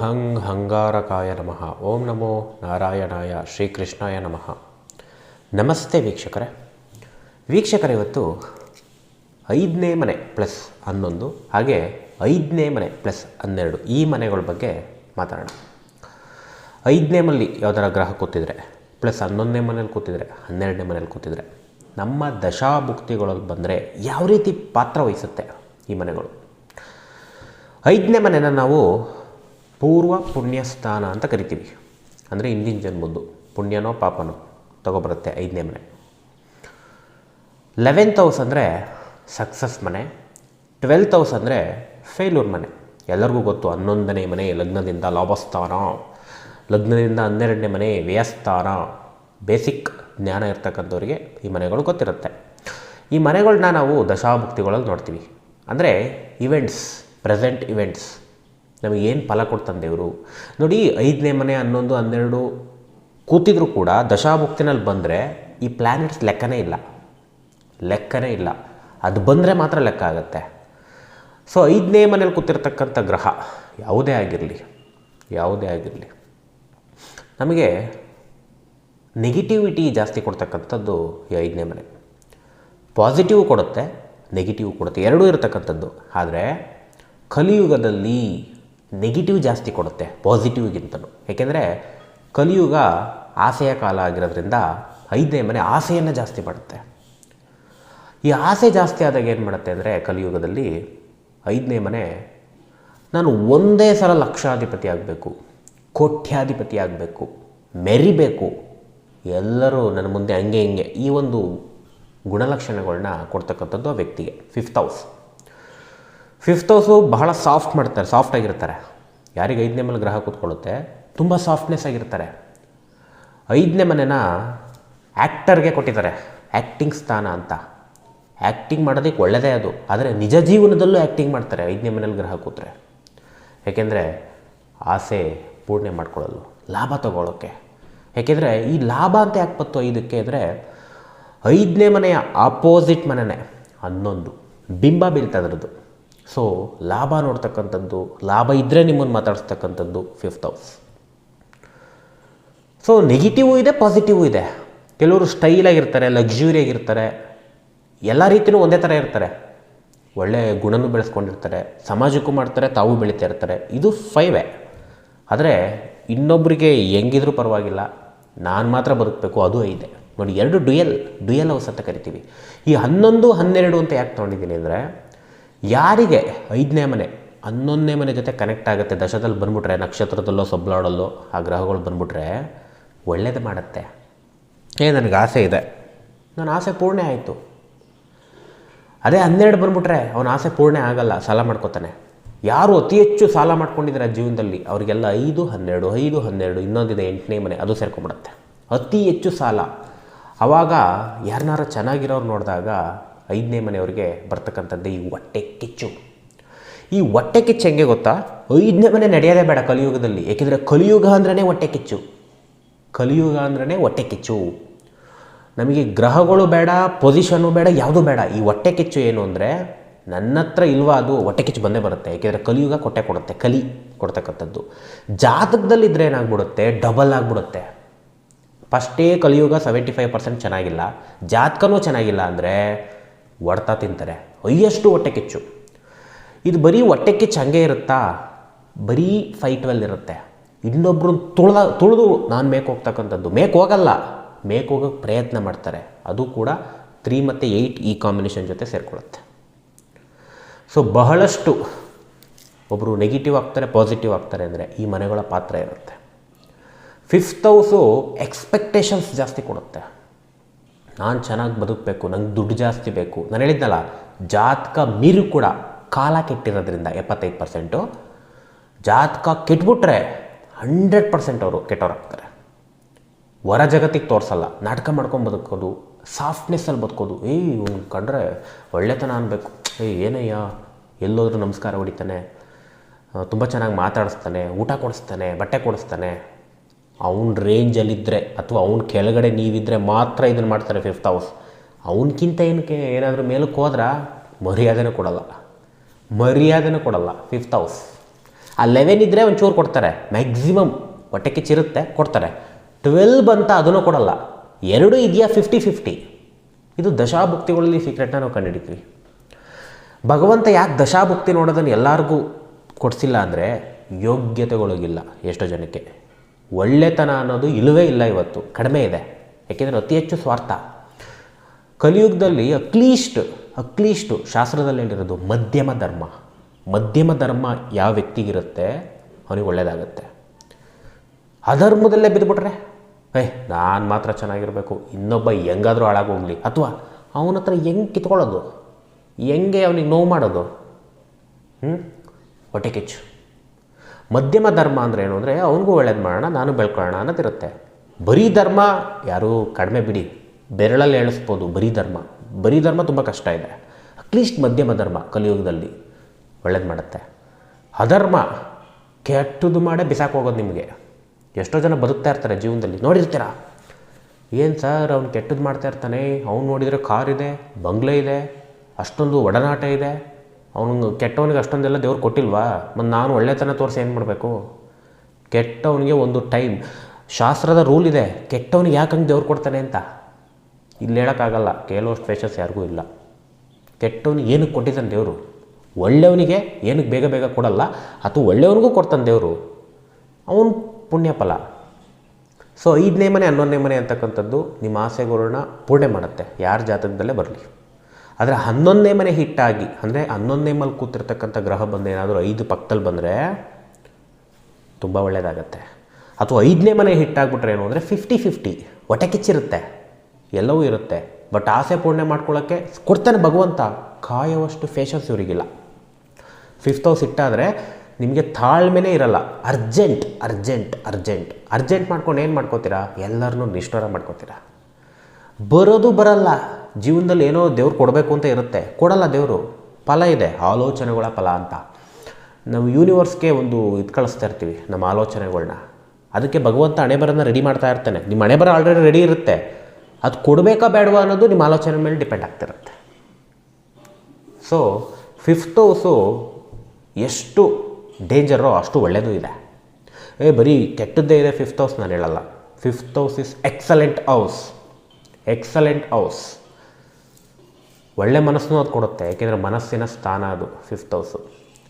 ಹಂ ಹಂಗಾರಕಾಯ ನಮಃ. ಓಂ ನಮೋ ನಾರಾಯಣಾಯ ಶ್ರೀಕೃಷ್ಣಾಯ ನಮಃ. ನಮಸ್ತೆ ವೀಕ್ಷಕರೇ. ವೀಕ್ಷಕರ, ಇವತ್ತು ಐದನೇ ಮನೆ ಪ್ಲಸ್ ಹನ್ನೊಂದು, ಹಾಗೆ ಐದನೇ ಮನೆ ಪ್ಲಸ್ ಹನ್ನೆರಡು ಈ ಮನೆಗಳ ಬಗ್ಗೆ ಮಾತಾಡೋಣ. ಐದನೇ ಮನೆಯಲ್ಲಿ ಯಾವ್ದಾರ ಗ್ರಹ ಕೂತಿದ್ರೆ, ಪ್ಲಸ್ ಹನ್ನೊಂದನೇ ಮನೇಲಿ ಕೂತಿದ್ರೆ, ಹನ್ನೆರಡನೇ ಮನೇಲಿ ಕೂತಿದ್ರೆ, ನಮ್ಮ ದಶಾಭುಕ್ತಿಗಳಲ್ಲಿ ಬಂದರೆ ಯಾವ ರೀತಿ ಪಾತ್ರ ವಹಿಸುತ್ತೆ ಈ ಮನೆಗಳು? ಐದನೇ ಮನೆನ ನಾವು ಪೂರ್ವ ಪುಣ್ಯಸ್ಥಾನ ಅಂತ ಕರಿತೀವಿ. ಅಂದರೆ ಹಿಂದಿನ ಜನ್ಮದ್ದು. ಪುಣ್ಯನೋ ಪಾಪನೋ ತಗೊಬರುತ್ತೆ ಐದನೇ ಮನೆ. ಲೆವೆಂತ್ ಹೌಸ್ ಅಂದರೆ ಸಕ್ಸಸ್ ಮನೆ. ಟ್ವೆಲ್ತ್ ಹೌಸ್ ಅಂದರೆ ಫೇಲ್ಯೂರ್ ಮನೆ. ಎಲ್ಲರಿಗೂ ಗೊತ್ತು, ಹನ್ನೊಂದನೇ ಮನೆ ಲಗ್ನದಿಂದ ಲಾಭಸ್ಥಾನ. ಲಗ್ನದಿಂದ ಹನ್ನೆರಡನೇ ಮನೆ ವ್ಯಯಸ್ಥಾನ. ಬೇಸಿಕ್ ಜ್ಞಾನ ಇರ್ತಕ್ಕಂಥವ್ರಿಗೆ ಈ ಮನೆಗಳು ಗೊತ್ತಿರುತ್ತೆ. ಈ ಮನೆಗಳನ್ನ ನಾವು ದಶಾಭುಕ್ತಿಗಳಲ್ಲಿ ನೋಡ್ತೀವಿ. ಅಂದರೆ ಇವೆಂಟ್ಸ್ ಪ್ರೆಸೆಂಟ್ ಇವೆಂಟ್ಸ್ ನಮಗೆ ಏನು ಫಲ ಕೊಡ್ತಾನೆ ದೇವರು? ನೋಡಿ, ಐದನೇ ಮನೆ ಹನ್ನೊಂದು, ಹನ್ನೆರಡು ಕೂತಿದ್ರು ಕೂಡ ದಶಾಭುಕ್ತಿನಲ್ಲಿ ಬಂದರೆ ಈ ಪ್ಲ್ಯಾನೆಟ್ಸ್ ಲೆಕ್ಕನೇ ಇಲ್ಲ. ಲೆಕ್ಕನೇ ಇಲ್ಲ. ಅದು ಬಂದರೆ ಮಾತ್ರ ಲೆಕ್ಕ ಆಗುತ್ತೆ. ಸೊ ಐದನೇ ಮನೇಲಿ ಕೂತಿರ್ತಕ್ಕಂಥ ಗ್ರಹ ಯಾವುದೇ ಆಗಿರಲಿ ಯಾವುದೇ ಆಗಿರಲಿ, ನಮಗೆ ನೆಗೆಟಿವಿಟಿ ಜಾಸ್ತಿ ಕೊಡ್ತಕ್ಕಂಥದ್ದು ಈ ಐದನೇ ಮನೆ. ಪಾಸಿಟಿವ್ ಕೊಡುತ್ತೆ ನೆಗೆಟಿವ್ ಕೊಡುತ್ತೆ. ಎರಡೂ ಇರತಕ್ಕಂಥದ್ದು. ಆದರೆ, ಕಲಿಯುಗದಲ್ಲಿ ನೆಗೆಟಿವ್ ಜಾಸ್ತಿ ಕೊಡುತ್ತೆ ಪಾಸಿಟಿವ್ಗಿಂತಲೂ ಏಕೆಂದರೆ ಕಲಿಯುಗ ಆಸೆಯ ಕಾಲ ಆಗಿರೋದ್ರಿಂದ ಐದನೇ ಮನೆ ಆಸೆಯನ್ನು ಜಾಸ್ತಿ ಮಾಡುತ್ತೆ. ಈ ಆಸೆ ಜಾಸ್ತಿ ಆದಾಗ ಏನು ಮಾಡುತ್ತೆ ಅಂದರೆ ಕಲಿಯುಗದಲ್ಲಿ ಐದನೇ ಮನೆ ನಾನು ಒಂದೇ ಸಲ ಲಕ್ಷಾಧಿಪತಿ ಆಗಬೇಕು, ಕೋಟ್ಯಾಧಿಪತಿ ಆಗಬೇಕು, ಮೆರಿಬೇಕು. ಎಲ್ಲರೂ ನನ್ನ ಮುಂದೆ ಹಂಗೆ ಹಿಂಗೆ ಈ ಒಂದು ಗುಣಲಕ್ಷಣಗಳನ್ನ ಕೊಡ್ತಕ್ಕಂಥದ್ದು ಆ ವ್ಯಕ್ತಿಗೆ ಫಿಫ್ತ್ ಹೌಸ್ ಫಿಫ್ತ್ ಹೌಸು ಬಹಳ ಸಾಫ್ಟ್ ಮಾಡ್ತಾರೆ ಸಾಫ್ಟ್ ಆಗಿರ್ತಾರೆ. ಯಾರಿಗೆ ಐದನೇ ಮನೆ ಗ್ರಹ ಕೂತ್ಕೊಳ್ಳುತ್ತೆ, ತುಂಬ ಸಾಫ್ಟ್ನೆಸ್ ಆಗಿರ್ತಾರೆ. ಐದನೇ ಮನೆನ ಆ್ಯಕ್ಟರ್ಗೆ ಕೊಟ್ಟಿದ್ದಾರೆ ಆ್ಯಕ್ಟಿಂಗ್ ಸ್ಥಾನ ಅಂತ. ಆ್ಯಕ್ಟಿಂಗ್ ಮಾಡೋದಕ್ಕೆ ಒಳ್ಳೆಯದೇ ಅದು, ಆದರೆ ನಿಜ ಜೀವನದಲ್ಲೂ ಆ್ಯಕ್ಟಿಂಗ್ ಮಾಡ್ತಾರೆ, ಐದನೇ ಮನೇಲಿ ಗ್ರಹ ಕೂತ್ರೆ. ಏಕೆಂದರೆ ಆಸೆ ಪೂರ್ಣೆ ಮಾಡ್ಕೊಳ್ಳೋದು, ಲಾಭ ತಗೊಳ್ಳೋಕ್ಕೆ ಏಕೆಂದರೆ ಈ ಲಾಭ ಅಂತ ಯಾಕೆ ಬತ್ತು ಐದಕ್ಕೆ ಅಂದರೆ, ಐದನೇ ಮನೆಯ ಆಪೋಸಿಟ್ ಮನೆನೇ, ಹನ್ನೊಂದು. ಬಿಂಬ ಬೀಳ್ತಾ ಅದರದ್ದು ಸೊ ಲಾಭ ನೋಡ್ತಕ್ಕಂಥದ್ದು, ಲಾಭ ಇದ್ದರೆ ನಿಮ್ಮನ್ನು ಮಾತಾಡಿಸ್ತಕ್ಕಂಥದ್ದು ಫಿಫ್ತ್ ಹೌಸ್ ಸೊ ನೆಗೆಟಿವು ಇದೆ ಪಾಸಿಟಿವು ಇದೆ. ಕೆಲವರು ಸ್ಟೈಲಾಗಿರ್ತಾರೆ ಲಕ್ಸುರಿಯಾಗಿರ್ತಾರೆ ಎಲ್ಲ ರೀತಿಯೂ ಒಂದೇ ಥರ ಇರ್ತಾರೆ. ಒಳ್ಳೆಯ ಗುಣನೂ ಬೆಳೆಸ್ಕೊಂಡಿರ್ತಾರೆ, ಸಮಾಜಕ್ಕೂ ಮಾಡ್ತಾರೆ, ತಾವು ಬೆಳೀತಾ ಇರ್ತಾರೆ. ಇದು ಫೈವೇ ಆದರೆ ಇನ್ನೊಬ್ಬರಿಗೆ ಹೆಂಗಿದ್ರೂ ಪರವಾಗಿಲ್ಲ, ನಾನು ಮಾತ್ರ ಬದುಕಬೇಕು, ಅದು ಐದೆ. ನೋಡಿ, ಎರಡು ಡುಯಲ್ ಡುಯಲ್ ಹೌಸ್ ಅಂತ ಕರಿತೀವಿ. ಈ ಹನ್ನೊಂದು, ಹನ್ನೆರಡು ಅಂತ ಯಾಕೆ ತೊಗೊಂಡಿದ್ದೀನಿ ಅಂದರೆ ಯಾರಿಗೆ? ಐದನೇ ಮನೆ. ಹನ್ನೊಂದನೇ ಮನೆ ಜೊತೆ ಕನೆಕ್ಟ್ ಆಗುತ್ತೆ. ದಶದಲ್ಲಿ ಬಂದ್ಬಿಟ್ರೆ, ನಕ್ಷತ್ರದಲ್ಲೋ, ಸೊಬ್ಲಾಡಲ್ಲೋ, ಆ ಗ್ರಹಗಳು ಬಂದ್ಬಿಟ್ರೆ ಒಳ್ಳೇದು ಮಾಡುತ್ತೆ. ಏ, ನನಗೆ ಆಸೆ ಇದೆ. ನನ್ನ ಆಸೆ ಪೂರ್ಣ ಆಯಿತು. ಅದೇ ಹನ್ನೆರಡು ಬಂದ್ಬಿಟ್ರೆ, ಅವನ ಆಸೆ ಪೂರ್ಣ ಆಗಲ್ಲ, ಸಾಲ ಮಾಡ್ಕೋತಾನೆ. ಯಾರು ಅತಿ ಹೆಚ್ಚು ಸಾಲ ಮಾಡ್ಕೊಂಡಿದ್ದಾರೆ ಜೀವನದಲ್ಲಿ, ಅವರಿಗೆಲ್ಲ ಐದು, ಹನ್ನೆರಡು ಐದು, ಹನ್ನೆರಡು, ಇನ್ನೊಂದಿದೆ, ಎಂಟನೇ ಮನೆ, ಅದು ಸೇರ್ಕೊಂಬಿಡುತ್ತೆ. ಅತಿ ಹೆಚ್ಚು ಸಾಲ. ಆವಾಗ ಯಾರನ್ನಾರು ಚೆನ್ನಾಗಿರೋರು ನೋಡಿದಾಗ ಐದನೇ ಮನೆಯವ್ರಿಗೆ ಬರ್ತಕ್ಕಂಥದ್ದು ಈ ಹೊಟ್ಟೆ ಕಿಚ್ಚು. ಈ ಹೊಟ್ಟೆ ಕಿಚ್ಚು ಹೆಂಗೆ ಗೊತ್ತಾ? ಐದನೇ ಮನೆ ನಡೆಯೋದೇ ಬೇಡ ಕಲಿಯುಗದಲ್ಲಿ. ಏಕೆಂದರೆ ಕಲಿಯುಗ ಅಂದ್ರೇ ಹೊಟ್ಟೆ ಕಿಚ್ಚು. ಕಲಿಯುಗ ಅಂದ್ರೇ ಹೊಟ್ಟೆ ಕಿಚ್ಚು. ನಮಗೆ ಗ್ರಹಗಳು ಬೇಡ ಪೊಸಿಷನು ಬೇಡ, ಯಾವುದೂ ಬೇಡ. ಈ ಹೊಟ್ಟೆ ಕಿಚ್ಚು ಏನು ಅಂದರೆ ನನ್ನ ಹತ್ರ ಇಲ್ವಾ ಅದು ಹೊಟ್ಟೆ ಕಿಚ್ಚು ಬಂದೇ ಬರುತ್ತೆ. ಏಕೆಂದರೆ ಕಲಿಯುಗ ಕೊಟ್ಟೆ ಕೊಡುತ್ತೆ, ಕಲಿ ಕೊಡ್ತಕ್ಕಂಥದ್ದು. ಜಾತಕದಲ್ಲಿದ್ದರೆ ಏನಾಗ್ಬಿಡುತ್ತೆ? ಡಬಲ್ ಆಗಿಬಿಡುತ್ತೆ. ಫಸ್ಟೇ ಕಲಿಯುಗ ಸೆವೆಂಟಿ ಫೈವ್ ಪರ್ಸೆಂಟ್ ಚೆನ್ನಾಗಿಲ್ಲ. ಜಾತಕನೂ ಚೆನ್ನಾಗಿಲ್ಲ ಅಂದರೆ ಹೊಡ್ತಾ ತಿಂತಾರೆ. ಅಯ್ಯಷ್ಟು ಹೊಟ್ಟೆ ಕಿಚ್ಚು. ಇದು ಬರೀ ಹೊಟ್ಟೆ ಕಿಚ್ಚು ಹಂಗೆ ಇರುತ್ತಾ? ಬರೀ ಇರುತ್ತೆ. ಇನ್ನೊಬ್ಬರು ತುಳ್ದ, ತುಳಿದು ನಾನು ಮೇಕ್ ಹೋಗ್ತಕ್ಕಂಥದ್ದು. ಮೇಕ್ ಹೋಗಲ್ಲ. ಮೇಕ್ ಹೋಗೋಕ್ಕೆ ಪ್ರಯತ್ನ ಮಾಡ್ತಾರೆ. ಅದು ಕೂಡ ತ್ರೀ ಮತ್ತು ಏಯ್ಟ್ ಈ ಕಾಂಬಿನೇಷನ್ ಜೊತೆ ಸೇರಿಕೊಳ್ಳುತ್ತೆ. ಸೊ ಬಹಳಷ್ಟು ಒಬ್ಬರು ನೆಗೆಟಿವ್ ಆಗ್ತಾರೆ ಪಾಸಿಟಿವ್ ಆಗ್ತಾರೆ ಅಂದರೆ ಈ ಮನೆಗಳ ಪಾತ್ರ ಇರುತ್ತೆ. ಫಿಫ್ತ್ ಹೌಸು ಎಕ್ಸ್ಪೆಕ್ಟೇಷನ್ಸ್ ಜಾಸ್ತಿ ಕೊಡುತ್ತೆ. ನಾನು ಚೆನ್ನಾಗಿ ಬದುಕಬೇಕು, ನಂಗೆ ದುಡ್ಡು ಜಾಸ್ತಿ ಬೇಕು. ನಾನು ಹೇಳಿದ್ನಲ್ಲ, ಜಾತಕ ಮೀರು ಕೂಡ ಕಾಲ ಕೆಟ್ಟಿರೋದ್ರಿಂದ ಎಪ್ಪತ್ತೈದು ಪರ್ಸೆಂಟು ಜಾತಕ ಕೆಟ್ಬಿಟ್ರೆ ಹಂಡ್ರೆಡ್ ಪರ್ಸೆಂಟ್ ಅವರು ಕೆಟ್ಟವರಾಗ್ತಾರೆ. ಹೊರ ಜಗತ್ತಿಗೆ ತೋರಿಸಲ್ಲ, ನಾಟಕ ಮಾಡ್ಕೊಂಡು ಬದುಕೋದು ಸಾಫ್ಟ್ನೆಸ್ಸಲ್ಲಿ ಬದುಕೋದು. ಏಯ್, ಇವ್ನು ಕಂಡ್ರೆ ಒಳ್ಳೆತನ ಅನ್ಬೇಕು. ಏಯ್, ಏನಯ್ಯ, ಎಲ್ಲೋದ್ರೂ ನಮಸ್ಕಾರ ಹೊಡಿತಾನೆ ತುಂಬ ಚೆನ್ನಾಗಿ ಮಾತಾಡಿಸ್ತಾನೆ, ಊಟ ಕೊಡಿಸ್ತಾನೆ, ಬಟ್ಟೆ ಕೊಡಿಸ್ತಾನೆ ಅವ್ನ ರೇಂಜಲ್ಲಿದ್ದರೆ ಅಥವಾ ಅವ್ನ ಕೆಳಗಡೆ ನೀವಿದ್ದರೆ ಮಾತ್ರ ಇದನ್ನು ಮಾಡ್ತಾರೆ ಫಿಫ್ತ್ ಹೌಸ್ ಅವನಕ್ಕಿಂತ ಏನಕ್ಕೆ ಏನಾದರೂ ಮೇಲಕ್ಕೆ ಹೋದ್ರೆ? ಮರ್ಯಾದೆನೂ ಕೊಡಲ್ಲ. ಮರ್ಯಾದೆನೂ ಕೊಡಲ್ಲ ಫಿಫ್ತ್ ಹೌಸ್ ಆ ಲೆವೆನ್ ಇದ್ದರೆ ಒಂಚೂರು ಕೊಡ್ತಾರೆ. ಮ್ಯಾಕ್ಸಿಮಮ್ ಹೊಟ್ಟೆ ಕಿಚ್ಚಿರುತ್ತೆ ಕೊಡ್ತಾರೆ. ಟ್ವೆಲ್ ಬಂತ ಅದನ್ನು ಕೊಡಲ್ಲ. ಎರಡು ಇದೆಯಾ ಫಿಫ್ಟಿ ಫಿಫ್ಟಿ ಇದು ದಶಾಭುಕ್ತಿಗಳಲ್ಲಿ ಸೀಕ್ರೆಟ್ನ ನಾವು ಕಂಡುಹಿಡಿತೀವಿ. ಭಗವಂತ ಯಾಕೆ ದಶಾಭುಕ್ತಿ ನೋಡೋದನ್ನು ಎಲ್ಲರಿಗೂ ಕೊಡಿಸಿಲ್ಲ ಅಂದರೆ ಯೋಗ್ಯತೆಗಳಿಗಿಲ್ಲ ಎಷ್ಟೋ ಜನಕ್ಕೆ. ಒಳ್ಳೆತನ ಅನ್ನೋದು ಇಲ್ಲವೇ ಇಲ್ಲ ಇವತ್ತು. ಕಡಿಮೆ ಇದೆ. ಯಾಕೆಂದರೆ ಅತಿ ಹೆಚ್ಚು ಸ್ವಾರ್ಥ. ಕಲಿಯುಗದಲ್ಲಿ ಅಕ್ಲೀಸ್ಟ್ ಅಕ್ಲೀಸ್ಟು ಶಾಸ್ತ್ರದಲ್ಲಿ ಹೇಳಿರೋದು ಮಧ್ಯಮ ಧರ್ಮ. ಮಧ್ಯಮ ಧರ್ಮ ಯಾವ ವ್ಯಕ್ತಿಗಿರುತ್ತೆ, ಅವನಿಗೆ ಒಳ್ಳೆಯದಾಗುತ್ತೆ ಅಧರ್ಮದಲ್ಲೇ ಬಿದ್ದುಬಿಟ್ರೆ ಏಯ್, ನಾನು ಮಾತ್ರ ಚೆನ್ನಾಗಿರಬೇಕು. ಇನ್ನೊಬ್ಬ ಹೆಂಗಾದರೂ ಹಾಳಾಗೋಗ್ಲಿ ಅಥವಾ ಅವನ ಹತ್ರ ಹೆಂಗೆ ಕಿತ್ಕೊಳ್ಳೋದು? ಹೆಂಗೆ ಅವನಿಗೆ ನೋವು ಮಾಡೋದು? ಹ್ಞೂ ಹೊಟ್ಟೆ ಕಿಚ್ಚು. ಮಧ್ಯಮ ಧರ್ಮ ಅಂದರೆ ಏನು ಅಂದರೆ, ಅವನಿಗೂ ಒಳ್ಳೇದು ಮಾಡೋಣ, ನಾನು ಬೆಳ್ಕೊಳ್ಳೋಣ ಅನ್ನೋದಿರುತ್ತೆ. ಬರೀ ಧರ್ಮ ಯಾರೂ ಕಡಿಮೆ ಬಿಡಿ. ಬೆರಳಲ್ಲಿ ಎಳಿಸ್ಬೋದು ಬರೀ ಧರ್ಮ. ಬರೀ ಧರ್ಮ ತುಂಬ ಕಷ್ಟ ಇದೆ. ಅಟ್ಲೀಸ್ಟ್ ಮಧ್ಯಮ ಧರ್ಮ ಕಲಿಯುಗದಲ್ಲಿ ಒಳ್ಳೇದು ಮಾಡುತ್ತೆ. ಅಧರ್ಮ ಕೆಟ್ಟದ್ದು ಮಾಡೇ ಬಿಸಾಕ್ ಹೋಗೋದು ನಿಮಗೆ. ಎಷ್ಟೋ ಜನ ಬದುಕ್ತಾ ಇರ್ತಾರೆ ಜೀವನದಲ್ಲಿ. ನೋಡಿರ್ತೀರಾ? ಏನು ಸರ್ ಅವ್ನು ಕೆಟ್ಟದ್ದು ಮಾಡ್ತಾ ಇರ್ತಾನೆ? ಅವ್ನು ನೋಡಿದರೆ ಕಾರ್ ಇದೆ, ಬಂಗ್ಲೆ ಇದೆ, ಅಷ್ಟೊಂದು ಒಡನಾಟ ಇದೆ. ಅವನು ಕೆಟ್ಟವನಿಗೆ ಅಷ್ಟೊಂದೆಲ್ಲ ದೇವ್ರು ಕೊಟ್ಟಿಲ್ವಾ? ಮತ್ತು ನಾನು ಒಳ್ಳೆತನ ತೋರಿಸಿ ಏನು ಮಾಡಬೇಕು? ಕೆಟ್ಟವನಿಗೆ ಒಂದು ಟೈಮ್. ಶಾಸ್ತ್ರದ ರೂಲ್ ಇದೆ, ಕೆಟ್ಟವನಿಗೆ ಯಾಕೆ ಹಂಗೆ ದೇವ್ರು ಕೊಡ್ತಾನೆ ಅಂತ? ಇಲ್ಲಿ ಹೇಳೋಕ್ಕಾಗಲ್ಲ ಕೆಲವಷ್ಟು ಫೇಷಸ್ ಯಾರಿಗೂ ಇಲ್ಲ. ಕೆಟ್ಟವನಿಗೆ ಏನಕ್ಕೆ ಕೊಟ್ಟಿದ್ದಾನೆ ದೇವರು? ಒಳ್ಳೆಯವನಿಗೆ ಏನಕ್ಕೆ ಬೇಗ ಬೇಗ ಕೊಡಲ್ಲ, ಅಥವಾ ಒಳ್ಳೆಯವನಿಗೂ ಕೊಡ್ತಾನೆ ದೇವರು. ಅವನು ಪುಣ್ಯ ಫಲ ಸೊ ಐದನೇ ಮನೆ, ಹನ್ನೊಂದನೇ ಮನೆ ಅಂತಕ್ಕಂಥದ್ದು ನಿಮ್ಮ ಆಸೆಗಳನ್ನ ಪೂರ್ಣೆ ಮಾಡುತ್ತೆ. ಯಾರ ಜಾತಕದಲ್ಲೇ ಬರಲಿ. ಆದರೆ ಹನ್ನೊಂದನೇ ಮನೆ ಹಿಟ್ಟಾಗಿ, ಅಂದರೆ ಹನ್ನೊಂದನೇ ಮಲ್ಲಿ ಕೂತಿರ್ತಕ್ಕಂಥ ಗ್ರಹ ಬಂದೇನಾದರೂ ಐದು ಪಕ್ಕದಲ್ಲಿ ಬಂದರೆ ತುಂಬ ಒಳ್ಳೆಯದಾಗತ್ತೆ ಅಥವಾ ಐದನೇ ಮನೆ ಹಿಟ್ಟಾಗ್ಬಿಟ್ರೆ ಏನು ಅಂದರೆ ಫಿಫ್ಟಿ ಫಿಫ್ಟಿ ಹೊಟ್ಟೆ ಕಿಚ್ಚಿರುತ್ತೆ ಎಲ್ಲವೂ ಇರುತ್ತೆ. ಬಟ್ ಆಸೆ ಪೂರ್ಣೆ ಮಾಡ್ಕೊಳ್ಳೋಕ್ಕೆ ಕೊಡ್ತಾನೆ ಭಗವಂತ, ಕಾಯುವಷ್ಟು ಫೇಶಸ್ ಇವರಿಗಿಲ್ಲ. ಫಿಫ್ತ್ ಹೌಸ್ ಇಟ್ಟಾದರೆ ನಿಮಗೆ ತಾಳ್ಮೆನೇ ಇರಲ್ಲ. ಅರ್ಜೆಂಟ್ ಅರ್ಜೆಂಟ್ ಅರ್ಜೆಂಟ್ ಅರ್ಜೆಂಟ್ ಮಾಡ್ಕೊಂಡು ಏನು ಮಾಡ್ಕೋತೀರಾ? ಎಲ್ಲರನ್ನೂ ನಿಷ್ಠುರ ಮಾಡ್ಕೋತೀರಾ? ಬರೋದು ಬರಲ್ಲ. ಜೀವನದಲ್ಲಿ ಏನೋ ದೇವ್ರು ಕೊಡಬೇಕು ಅಂತ ಇರುತ್ತೆ. ಕೊಡಲ್ಲ ದೇವರು. ಫಲ ಇದೆ. ಆಲೋಚನೆಗಳ ಫಲ ಅಂತ. ನಾವು ಯೂನಿವರ್ಸ್ಗೆ ಒಂದು ಇದು ಕಳಿಸ್ತಾ ಇರ್ತೀವಿ, ನಮ್ಮ ಆಲೋಚನೆಗಳನ್ನ ಅದಕ್ಕೆ ಭಗವಂತ ಹಣೆಬರನ್ನ ರೆಡಿ ಮಾಡ್ತಾ ಇರ್ತಾನೆ. ನಿಮ್ಮ ಹಣೆಬರ ಆಲ್ರೆಡಿ ರೆಡಿ ಇರುತ್ತೆ. ಅದು ಕೊಡಬೇಕಾ ಬೇಡವಾ ಅನ್ನೋದು ನಿಮ್ಮ ಆಲೋಚನೆ ಮೇಲೆ ಡಿಪೆಂಡ್ ಆಗ್ತಿರುತ್ತೆ. ಸೊ ಫಿಫ್ತ್ ಹೌಸು ಎಷ್ಟು ಡೇಂಜರೋ ಅಷ್ಟು ಒಳ್ಳೆಯದು ಇದೆ. ಏ, ಬರೀ ಕೆಟ್ಟದ್ದೇ ಇದೆ ಫಿಫ್ತ್ ಹೌಸ್ ನಾನು ಹೇಳಲ್ಲ. Fifth house is excellent house excellent house ಒಳ್ಳೆ ಮನಸ್ಸನ್ನು ಅದು ಕೊಡುತ್ತೆ, ಯಾಕೆಂದರೆ ಮನಸ್ಸಿನ ಸ್ಥಾನ ಅದು ಫಿಫ್ತ್ ಹೌಸು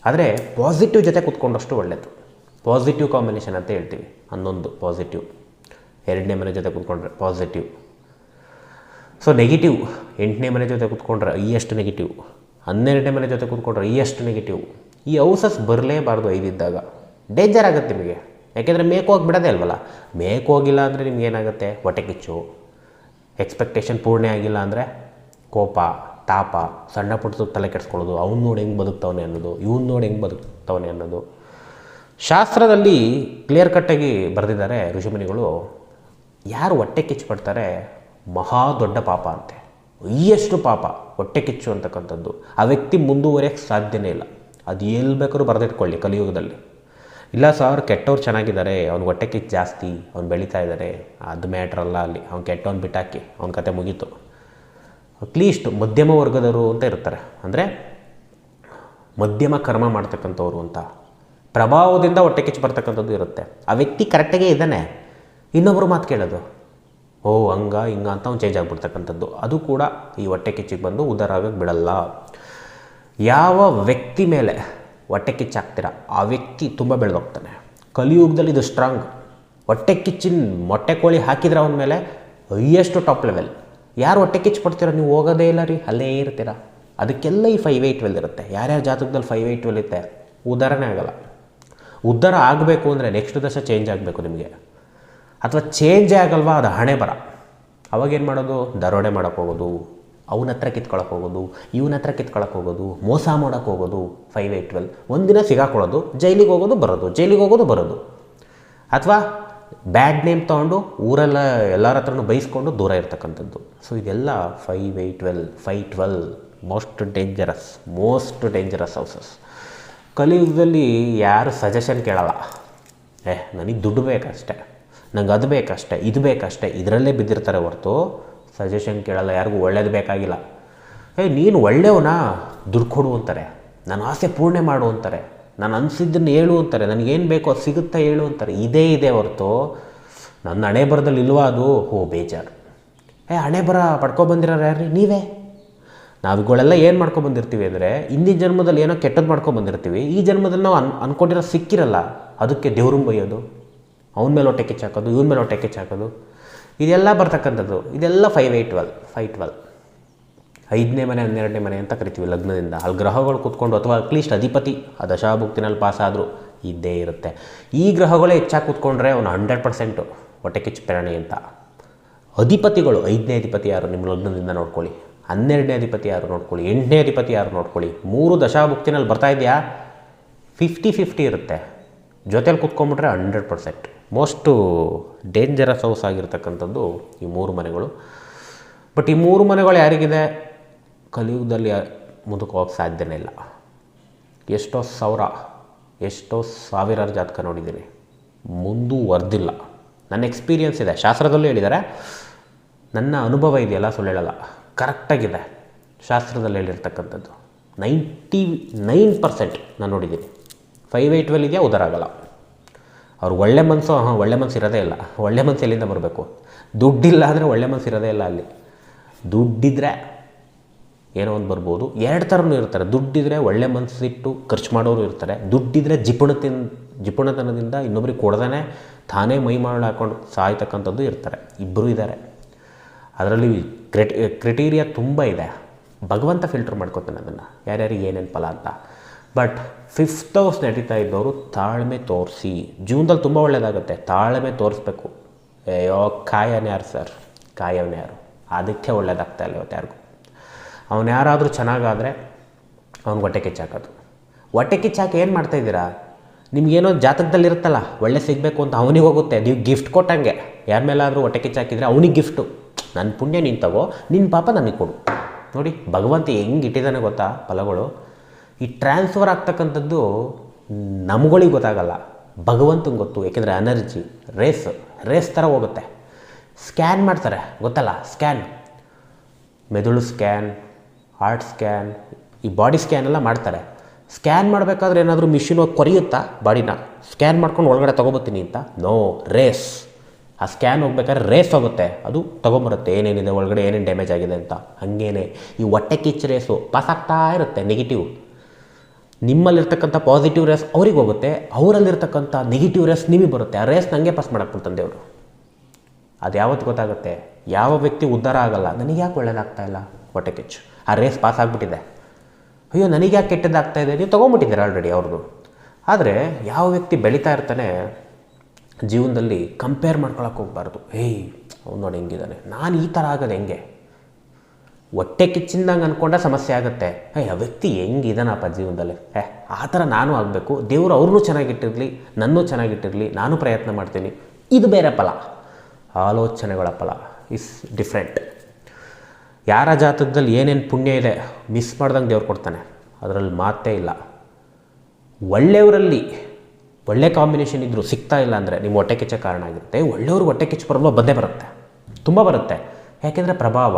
ಆದರೆ ಪಾಸಿಟಿವ್ ಜೊತೆ ಕೂತ್ಕೊಂಡಷ್ಟು ಒಳ್ಳೆಯದು ಪಾಸಿಟಿವ್ ಕಾಂಬಿನೇಷನ್ ಅಂತ ಹೇಳ್ತೀವಿ, ಹನ್ನೊಂದು ಪಾಸಿಟಿವ್ ಎರಡನೇ ಮನೆ ಜೊತೆ ಕೂತ್ಕೊಂಡ್ರೆ ಪಾಸಿಟಿವ್ ಸೊ ನೆಗೆಟಿವ್ ಎಂಟನೇ ಮನೆ ಜೊತೆ ಕೂತ್ಕೊಂಡ್ರೆ ಐಯಷ್ಟು ನೆಗೆಟಿವ್ ಹನ್ನೆರಡನೇ ಮನೆ ಜೊತೆ ಕೂತ್ಕೊಂಡ್ರೆ ಈ ಎಷ್ಟು ನೆಗೆಟಿವ್ ಈ ಹೌಸಸ್ ಬರಲೇಬಾರ್ದು ಐದಿದ್ದಾಗ. ಡೇಂಜರ್ ಆಗುತ್ತೆ ನಿಮಗೆ. ಯಾಕೆಂದರೆ ಮೇಕ್ ಹೋಗಿ ಬಿಡೋದೇ ಅಲ್ವಲ್ಲ? ಮೇಕ್ ಹೋಗಿಲ್ಲ ಅಂದರೆ ನಿಮ್ಗೆ ಏನಾಗುತ್ತೆ? ಹೊಟ್ಟೆ ಕಿಚ್ಚು. ಎಕ್ಸ್ಪೆಕ್ಟೇಷನ್ ಪೂರ್ಣೆ ಆಗಿಲ್ಲ ಅಂದರೆ ಕೋಪ. ತಾಪ, ಸಣ್ಣ ಪುಟ್ಟ ತಲೆ ಕೆಡಿಸ್ಕೊಳ್ಳೋದು, ಅವ್ನು ನೋಡಿ ಹೆಂಗೆ ಬದುಕ್ತವನೆ ಅನ್ನೋದು, ಇವ್ನು ನೋಡಿ ಹೆಂಗೆ ಬದುಕ್ತವನೆ ಅನ್ನೋದು. ಶಾಸ್ತ್ರದಲ್ಲಿ ಕ್ಲಿಯರ್ ಕಟ್ಟಾಗಿ ಬರೆದಿದ್ದಾರೆ ಋಷಿಮುನಿಗಳು, ಯಾರು ಹೊಟ್ಟೆ ಕಿಚ್ಚು ಪಡ್ತಾರೆ ಮಹಾ ದೊಡ್ಡ ಪಾಪ ಅಂತೆ. ಅಯ್ಯಷ್ಟು ಪಾಪ, ಹೊಟ್ಟೆ ಕಿಚ್ಚು ಅಂತಕ್ಕಂಥದ್ದು. ಆ ವ್ಯಕ್ತಿ ಮುಂದುವರಿಯೋಕ್ಕೆ ಸಾಧ್ಯನೇ ಇಲ್ಲ. ಅದು ಎಲ್ಲಿ ಬೇಕಾದ್ರೂ ಬರೆದಿಟ್ಕೊಳ್ಳಿ ಕಲಿಯುಗದಲ್ಲಿ. ಇಲ್ಲ ಸರ್, ಕೆಟ್ಟವ್ರು ಚೆನ್ನಾಗಿದ್ದಾರೆ, ಅವ್ನು ಹೊಟ್ಟೆ ಕಿಚ್ಚು ಜಾಸ್ತಿ, ಅವ್ನು ಬೆಳೀತಾ ಇದ್ದಾರೆ, ಅದು ಮ್ಯಾಟ್ರಲ್ಲ ಅಲ್ಲಿ. ಅವ್ನು ಕೆಟ್ಟವ್ನು ಬಿಟ್ಟಾಕಿ, ಅವ್ನ ಕತೆ ಮುಗೀತು. ಅಟ್ಲೀಸ್ಟ್ ಮಧ್ಯಮ ವರ್ಗದವರು ಅಂತ ಇರ್ತಾರೆ. ಅಂದರೆ ಮಧ್ಯಮ ಕರ್ಮ ಮಾಡ್ತಕ್ಕಂಥವ್ರು ಅಂತ. ಪ್ರಭಾವದಿಂದ ಹೊಟ್ಟೆ ಕಿಚ್ಚು ಬರ್ತಕ್ಕಂಥದ್ದು ಇರುತ್ತೆ. ಆ ವ್ಯಕ್ತಿ ಕರೆಕ್ಟಾಗೇ ಇದ್ದಾನೆ. ಇನ್ನೊಬ್ಬರು ಮಾತು ಕೇಳೋದು. ಓ, ಹಂಗ, ಹಿಂಗ ಅಂತ ಅವ್ನು ಚೇಂಜ್ ಆಗಿಬಿಡ್ತಕ್ಕಂಥದ್ದು. ಅದು ಕೂಡ ಈ ಹೊಟ್ಟೆ ಕಿಚ್ಚಿಗೆ ಬಂದು ಉದಾರ ಆಗೋಕ್ಕೆ ಬಿಡಲ್ಲ. ಯಾವ ವ್ಯಕ್ತಿ ಮೇಲೆ ಹೊಟ್ಟೆ ಕಿಚ್ಚಾಗ್ತೀರ ಆ ವ್ಯಕ್ತಿ ತುಂಬ ಬೆಳೆದೋಗ್ತಾನೆ. ಕಲಿಯುಗದಲ್ಲಿ ಇದು ಸ್ಟ್ರಾಂಗ್ ಹೊಟ್ಟೆ ಕಿಚ್ಚಿನ ಮೊಟ್ಟೆ ಕೋಳಿ ಹಾಕಿದ್ರೆ ಅವನ ಮೇಲೆ ಹೈಯೆಸ್ಟ್ ಟಾಪ್ ಲೆವೆಲ್ ಯಾರು ಹೊಟ್ಟೆ ಕಿಚ್ಚು ನೀವು ಹೋಗೋದೇ ಇಲ್ಲ ರೀ, ಅಲ್ಲೇ ಇರ್ತೀರ. ಅದಕ್ಕೆಲ್ಲ ಈ ಫೈವ್ ಏಯ್ಟ್ ಟ್ವೆಲ್ ಇರುತ್ತೆ. ಯಾರ್ಯಾರ ಜಾತಕದಲ್ಲಿ ಫೈವ್ ಏಯ್ಟ್ ಟ್ವೆಲ್ ಇರುತ್ತೆ ಉದಾಹರಣೆ ಆಗಲ್ಲ. ಉದ್ಧಾರ ಆಗಬೇಕು ಅಂದರೆ ನೆಕ್ಸ್ಟ್ ದಶ ಚೇಂಜ್ ಆಗಬೇಕು ನಿಮಗೆ. ಅಥವಾ ಚೇಂಜೇ ಆಗಲ್ವಾ ಅದು ಹಣೆ ಬರ. ಅವಾಗೇನು ಮಾಡೋದು? ದರೋಡೆ ಮಾಡೋಕ್ಕೆ ಹೋಗೋದು. ಅವನ ಹತ್ರ ಕಿತ್ಕೊಳಕ್ಕೆ ಹೋಗೋದು. ಇವನ ಹತ್ರ ಕಿತ್ಕೊಳಕ್ಕೆ ಹೋಗೋದು. ಮೋಸ ಮಾಡೋಕ್ಕೆ ಹೋಗೋದು ಫೈವ್ ಏಯ್ಟ್ ಟ್ವೆಲ್ ಒಂದಿನ ಸಿಗಾಕೊಳ್ಳೋದು, ಜೈಲಿಗೆ ಹೋಗೋದು, ಬರೋದು, ಜೈಲಿಗೆ ಹೋಗೋದು, ಬರೋದು. ಅಥವಾ ಬ್ಯಾಡ್ ನೇಮ್ ತೊಗೊಂಡು ಊರೆಲ್ಲ ಎಲ್ಲರ ಹತ್ರನೂ ಬೈಸ್ಕೊಂಡು ದೂರ ಇರ್ತಕ್ಕಂಥದ್ದು. ಸೊ ಇದೆಲ್ಲ five eight twelve five twelve most dangerous most dangerous houses ಕಲಿಯುಗದಲ್ಲಿ ಯಾರು ಸಜೆಷನ್ ಕೇಳಲ್ಲ. ಏ, ನನಗೆ ದುಡ್ಡು ಬೇಕಷ್ಟೆ. ನಂಗೆ ಅದು ಬೇಕಷ್ಟೆ, ಇದು ಬೇಕಷ್ಟೆ, ಇದರಲ್ಲೇ ಬಿದ್ದಿರ್ತಾರೆ ಹೊರತು ಸಜೆಷನ್ ಕೇಳಲ್ಲ, ಯಾರಿಗೂ ಒಳ್ಳೇದು ಬೇಕಾಗಿಲ್ಲ. ಏ, ನೀನು ಒಳ್ಳೆಯವನ ದುಡ್ಡು ಕೊಡು ಅಂತಾರೆ. ನನ್ನ ಆಸೆ ಪೂರ್ಣೆ ಮಾಡು ಅಂತಾರೆ. ನಾನು ಅನಿಸಿದ್ದನ್ನು ಹೇಳು ಅಂತಾರೆ. ನನಗೇನು ಬೇಕೋ ಅದು ಸಿಗುತ್ತಾ ಹೇಳು ಅಂತಾರೆ. ಇದೇ ಇದೆ ಹೊರತು. ನನ್ನ ಹಣೆ ಬರದಲ್ಲಿ ಇಲ್ವಾ ಅದು? ಹೋ, ಬೇಜಾರು. ಏ, ಹಣೆ ಬರ ಪಡ್ಕೊಬಂದಿರೋರು ಯಾರ್ರಿ? ನೀವೇ. ನಾವುಗಳೆಲ್ಲ ಏನು ಮಾಡ್ಕೊಬಂದಿರ್ತೀವಿ ಅಂದರೆ, ಹಿಂದಿನ ಜನ್ಮದಲ್ಲಿ ಏನೋ ಕೆಟ್ಟದ್ದು ಮಾಡ್ಕೊಬಂದಿರ್ತೀವಿ ಈ ಜನ್ಮದಲ್ಲಿ ನಾವು ಅನ್, ಅನ್ಕೊಂಡಿರೋ ಸಿಕ್ಕಿರಲ್ಲ. ಅದಕ್ಕೆ ದೇವ್ರನ್ನ ಬೈಯೋದು ಅವನ ಮೇಲೆ ಹೊಟ್ಟೆ ಕೆಚ್ಚಾಕೋದು ಇವನ ಮೇಲೆ ಹೊಟ್ಟೆ ಕೆಚ್ಚಾಕೋದು ಇದೆಲ್ಲ ಬರ್ತಕ್ಕಂಥದ್ದು. ಇದೆಲ್ಲ five eight twelve five twelve ಐದನೇ ಮನೆ, ಹನ್ನೆರಡನೇ ಮನೆ ಅಂತ ಕರಿತೀವಿ ಲಗ್ನದಿಂದ. ಅಲ್ಲಿ ಗ್ರಹಗಳು ಕೂತ್ಕೊಂಡು ಅಥವಾ ಅಟ್ಲೀಸ್ಟ್ ಅಧಿಪತಿ, ಆ ದಶಾಭುಕ್ತಿನಲ್ಲಿ ಪಾಸ್ ಆದರೂ ಇದ್ದೇ ಇರುತ್ತೆ. ಈ ಗ್ರಹಗಳೇ ಹೆಚ್ಚಾಗಿ ಕೂತ್ಕೊಂಡ್ರೆ ಅವನು ಹಂಡ್ರೆಡ್ ಪರ್ಸೆಂಟು ಹೊಟ್ಟೆ ಕಿಚ್ಚು ಪ್ರಾಣಿ ಅಂತ. ಅಧಿಪತಿಗಳು, ಐದನೇ ಅಧಿಪತಿ ಯಾರು? ನಿಮ್ಮ ಲಗ್ನದಿಂದ ನೋಡ್ಕೊಳ್ಳಿ. ಹನ್ನೆರಡನೇ ಅಧಿಪತಿ ಯಾರು ನೋಡ್ಕೊಳ್ಳಿ? ಎಂಟನೇ ಅಧಿಪತಿ ಯಾರು ನೋಡ್ಕೊಳ್ಳಿ? ಮೂರು ದಶಾಭುಕ್ತಿನಲ್ಲಿ ಬರ್ತಾ ಇದೆಯಾ? ಫಿಫ್ಟಿ ಫಿಫ್ಟಿ ಇರುತ್ತೆ. ಜೊತೇಲಿ ಕೂತ್ಕೊಂಡ್ಬಿಟ್ರೆ hundred percent most dangerous house ಆಗಿರ್ತಕ್ಕಂಥದ್ದು ಈ ಮೂರು ಮನೆಗಳು. ಬಟ್ ಈ ಮೂರು ಮನೆಗಳು ಯಾರಿಗಿದೆ? ಕಲಿಯುಗದಲ್ಲಿ ಮುಂದಕ್ಕೆ ಹೋಗಕ್ಕೆ ಸಾಧ್ಯನೇ ಇಲ್ಲ. ಎಷ್ಟೋ ಸಾವಿರ, ಎಷ್ಟೋ ಸಾವಿರಾರು ಜಾತಕ ನೋಡಿದ್ದೀನಿ. ಮುಂದುವರೆದಿಲ್ಲ. ನನ್ನ ಎಕ್ಸ್ಪೀರಿಯನ್ಸ್ ಇದೆ. ಶಾಸ್ತ್ರದಲ್ಲೂ ಹೇಳಿದ್ದಾರೆ. ನನ್ನ ಅನುಭವ ಇದೆಯಲ್ಲ ಸುಳ್ಳೇಳಲ್ಲ ಕರೆಕ್ಟಾಗಿದೆ. ಶಾಸ್ತ್ರದಲ್ಲಿ ಹೇಳಿರ್ತಕ್ಕಂಥದ್ದು. ನೈಂಟಿ ನೈನ್ ಪರ್ಸೆಂಟ್ ನಾನು ನೋಡಿದ್ದೀನಿ. ಫೈವ್ ಏಯ್ಟ್ ಟ್ವೆಲ್ ಇದೆಯಾ? ಆಗಲ್ಲ. ಅವ್ರು ಒಳ್ಳೆ ಮನಸ್ಸು, ಹಾಂ, ಒಳ್ಳೆ ಮನಸ್ಸು ಇರೋದೇ ಇಲ್ಲ. ಒಳ್ಳೆ ಮನಸ್ಸು ಎಲ್ಲಿಂದ ಬರಬೇಕು? ದುಡ್ಡಿಲ್ಲ ಅಂದರೆ ಒಳ್ಳೆ ಮನಸ್ಸು ಇರೋದೇ ಇಲ್ಲ ಅಲ್ಲಿ. ದುಡ್ಡಿದ್ರೆ ಏನೋ ಒಂದು ಬರ್ಬೋದು. ಎರಡು ಥರನೂ ಇರ್ತಾರೆ. ದುಡ್ಡಿದ್ರೆ ಒಳ್ಳೆ ಮನಸ್ಸಿಟ್ಟು ಖರ್ಚು ಮಾಡೋರು ಇರ್ತಾರೆ. ದುಡ್ಡಿದ್ರೆ ಜಿಪುಣತಿನ, ಜಿಪುಣತನದಿಂದ ಇನ್ನೊಬ್ರಿಗೆ ಕೊಡ್ದೇ ತಾನೇ ಮೈ ಮಾಡಿ ಹಾಕೊಂಡು ಸಾಯ್ತಕ್ಕಂಥದ್ದು ಇರ್ತಾರೆ. ಇಬ್ಬರೂ ಇದ್ದಾರೆ ಅದರಲ್ಲಿ ಕ್ರೆಟಿ, ಕ್ರಿಟೀರಿಯಾ ತುಂಬ ಇದೆ. ಭಗವಂತ ಫಿಲ್ಟರ್ ಮಾಡ್ಕೊತಾನೆ ಅದನ್ನು. ಯಾರ್ಯಾರಿಗೆ ಏನೇನು ಫಲ ಅಂತ. ಬಟ್ ಫಿಫ್ತ್ ಹೌಸ್ ನಡೀತಾ ಇದ್ದವರು ತಾಳ್ಮೆ ತೋರಿಸಿ. ಜೀವನದಲ್ಲಿ ತುಂಬ ಒಳ್ಳೆಯದಾಗುತ್ತೆ ತಾಳ್ಮೆ ತೋರಿಸ್ಬೇಕು. ಅಯ್ಯೋ, ಕಾಯನೇ ಯಾರು ಸರ್? ಕಾಯವನೇ ಯಾರು? ಅದಕ್ಕೆ ಒಳ್ಳೇದಾಗ್ತಾ ಇಲ್ಲ ಇವತ್ತು ಯಾರಿಗೂ. ಅವನು ಯಾರಾದರೂ ಚೆನ್ನಾಗಾದರೆ ಅವ್ನಿಗೆ ಹೊಟ್ಟೆ ಕಿಚ್ಚಾಕೋದು. ಹೊಟ್ಟೆ ಕಿಚ್ಚಾಕಿ ಏನು ಮಾಡ್ತಾಯಿದ್ದೀರಾ ನಿಮಗೇನೋ ಜಾತಕದಲ್ಲಿ ಇರುತ್ತಲ್ಲ ಒಳ್ಳೆ ಸಿಗಬೇಕು ಅಂತ ಅವನಿಗೆ ಹೋಗುತ್ತೆ. ನೀವು ಗಿಫ್ಟ್ ಕೊಟ್ಟಂಗೆ. ಯಾರ ಮೇಲಾದರೂ ಹೊಟ್ಟೆ ಕಿಚ್ಚಾಕಿದ್ರೆ ಅವನಿಗೆ ಗಿಫ್ಟು ನನ್ನ ಪುಣ್ಯ ನೀನು ತಗೋ ನಿನ್ನ ಪಾಪ ನನಗೆ ಕೊಡು. ನೋಡಿ, ಭಗವಂತ ಹೆಂಗೆ ಇಟ್ಟಿದ್ದಾನೆ ಗೊತ್ತಾ ಫಲಗಳು? ಈ ಟ್ರಾನ್ಸ್ಫರ್ ಆಗ್ತಕ್ಕಂಥದ್ದು ನಮ್ಗಳಿಗೆ ಗೊತ್ತಾಗಲ್ಲ. ಭಗವಂತಂಗೆ ಗೊತ್ತು. ಯಾಕೆಂದರೆ ಎನರ್ಜಿ ರೇಸ್ ರೇಸ್ ಥರ ಹೋಗುತ್ತೆ. ಸ್ಕ್ಯಾನ್ ಮಾಡ್ತಾರೆ, ಗೊತ್ತಲ್ಲ? ಸ್ಕ್ಯಾನ್ ಮೆದುಳು ಸ್ಕ್ಯಾನ್ ಹಾರ್ಟ್ ಸ್ಕ್ಯಾನ್ ಈ ಬಾಡಿ ಸ್ಕ್ಯಾನ್ ಎಲ್ಲ ಮಾಡ್ತಾರೆ. ಸ್ಕ್ಯಾನ್ ಮಾಡಬೇಕಾದ್ರೆ ಏನಾದರೂ ಮಿಷಿನ್ ಹೋಗಿ ಕೊರಿಯುತ್ತಾ ಬಾಡಿನ ಸ್ಕ್ಯಾನ್ ಮಾಡ್ಕೊಂಡು ಒಳಗಡೆ ತೊಗೊಬತ್ತೀನಿ ಅಂತ? ನೋ ರೇಸ್ ಆ ಸ್ಕ್ಯಾನ್ ಹೋಗ್ಬೇಕಾದ್ರೆ ರೇಸ್ ಹೋಗುತ್ತೆ. ಅದು ತೊಗೊಂಬರುತ್ತೆ. ಏನೇನಿದೆ, ಒಳಗಡೆ ಏನೇನು ಡ್ಯಾಮೇಜ್ ಆಗಿದೆ ಅಂತ. ಹಾಗೇನೆ. ಈ ಹೊಟ್ಟೆ ಕಿಚ್ಚು ರೇಸು ಪಾಸ್ ಆಗ್ತಾ ಇರುತ್ತೆ ನೆಗೆಟಿವ್ ನಿಮ್ಮಲ್ಲಿರ್ತಕ್ಕಂಥ ಪಾಸಿಟಿವ್ ರೇಸ್ ಅವ್ರಿಗೆ ಹೋಗುತ್ತೆ. ಅವರಲ್ಲಿರ್ತಕ್ಕಂಥ ನೆಗೆಟಿವ್ ರೇಸ್ ನಿಮಗೆ ಬರುತ್ತೆ. ಆ ರೇಸ್ ನನಗೆ ಪಾಸ್ ಮಾಡಕ್ಕೆ ಬಿಡ್ತಾನೆ ಅವರು ಅದು ಯಾವತ್ತು ಗೊತ್ತಾಗುತ್ತೆ? ಯಾವ ವ್ಯಕ್ತಿ ಉದ್ಧಾರ ಆಗಲ್ಲ. ನನಗೆ ಯಾಕೆ ಒಳ್ಳೇದಾಗ್ತಾ ಇಲ್ಲ? ಹೊಟ್ಟೆ ಕಿಚ್ಚು. ಆ ರೇಸ್ ಪಾಸ್ ಆಗಿಬಿಟ್ಟಿದೆ. ಅಯ್ಯೋ ನನಗೆ ಯಾಕೆ ಕೆಟ್ಟದ್ದಾಗ್ತಾ ಇದೆ? ನೀವು ತೊಗೊಂಬಿಟ್ಟಿದ್ದೀರ ಆಲ್ರೆಡಿ ಅವ್ರದ್ದು ಆದರೆ ಯಾವ ವ್ಯಕ್ತಿ ಬೆಳೀತಾ ಇರ್ತಾನೆ ಜೀವನದಲ್ಲಿ ಕಂಪೇರ್ ಮಾಡ್ಕೊಳಕ್ಕೆ ಹೋಗ್ಬಾರ್ದು. ಏಯ್, ಅವ್ನು ನೋಡಿ ಹೆಂಗಿದ್ದಾನೆ. ನಾನು ಈ ಥರ ಆಗೋದು ಹೆಂಗೆ? ಹೊಟ್ಟೆ ಕಿಚ್ಚಿಂದಂಗೆ ಅಂದ್ಕೊಂಡ ಸಮಸ್ಯೆ ಆಗುತ್ತೆ. ಏಯ್, ಆ ವ್ಯಕ್ತಿ ಹೆಂಗಿದಾನಪ್ಪ ಜೀವನದಲ್ಲಿ? ಏ, ಆ ಥರ ನಾನು ಆಗಬೇಕು. ದೇವರು ಅವ್ರನ್ನೂ ಚೆನ್ನಾಗಿಟ್ಟಿರಲಿ, ನನ್ನೂ ಚೆನ್ನಾಗಿಟ್ಟಿರಲಿ, ನಾನು ಪ್ರಯತ್ನ ಮಾಡ್ತೀನಿ. ಇದು ಬೇರೆ ಫಲ. ಆಲೋಚನೆಗಳ ಫಲ. ಇಸ್ ಡಿಫ್ರೆಂಟ್ ಯಾರ ಜಾತಕದಲ್ಲಿ ಏನೇನು ಪುಣ್ಯ ಇದೆ ಮಿಸ್ ಮಾಡ್ದಂಗೆ ದೇವ್ರು ಕೊಡ್ತಾನೆ. ಅದರಲ್ಲಿ ಮಾತೇ ಇಲ್ಲ. ಒಳ್ಳೆಯವರಲ್ಲಿ ಒಳ್ಳೆ ಕಾಂಬಿನೇಷನ್ ಇದ್ದರೂ ಸಿಗ್ತಾ ಇಲ್ಲ ಅಂದರೆ ನಿಮ್ಮ ಹೊಟ್ಟೆ ಕೆಚ್ಚ ಕಾರಣ ಆಗಿರುತ್ತೆ. ಒಳ್ಳೆಯವ್ರಿಗೆ ಹೊಟ್ಟೆ ಕೆಚ್ಚು ಪ್ರಾಬ್ಲಮ್ ಬಂದೇ ಬರುತ್ತೆ. ತುಂಬ ಬರುತ್ತೆ. ಯಾಕೆಂದರೆ ಪ್ರಭಾವ,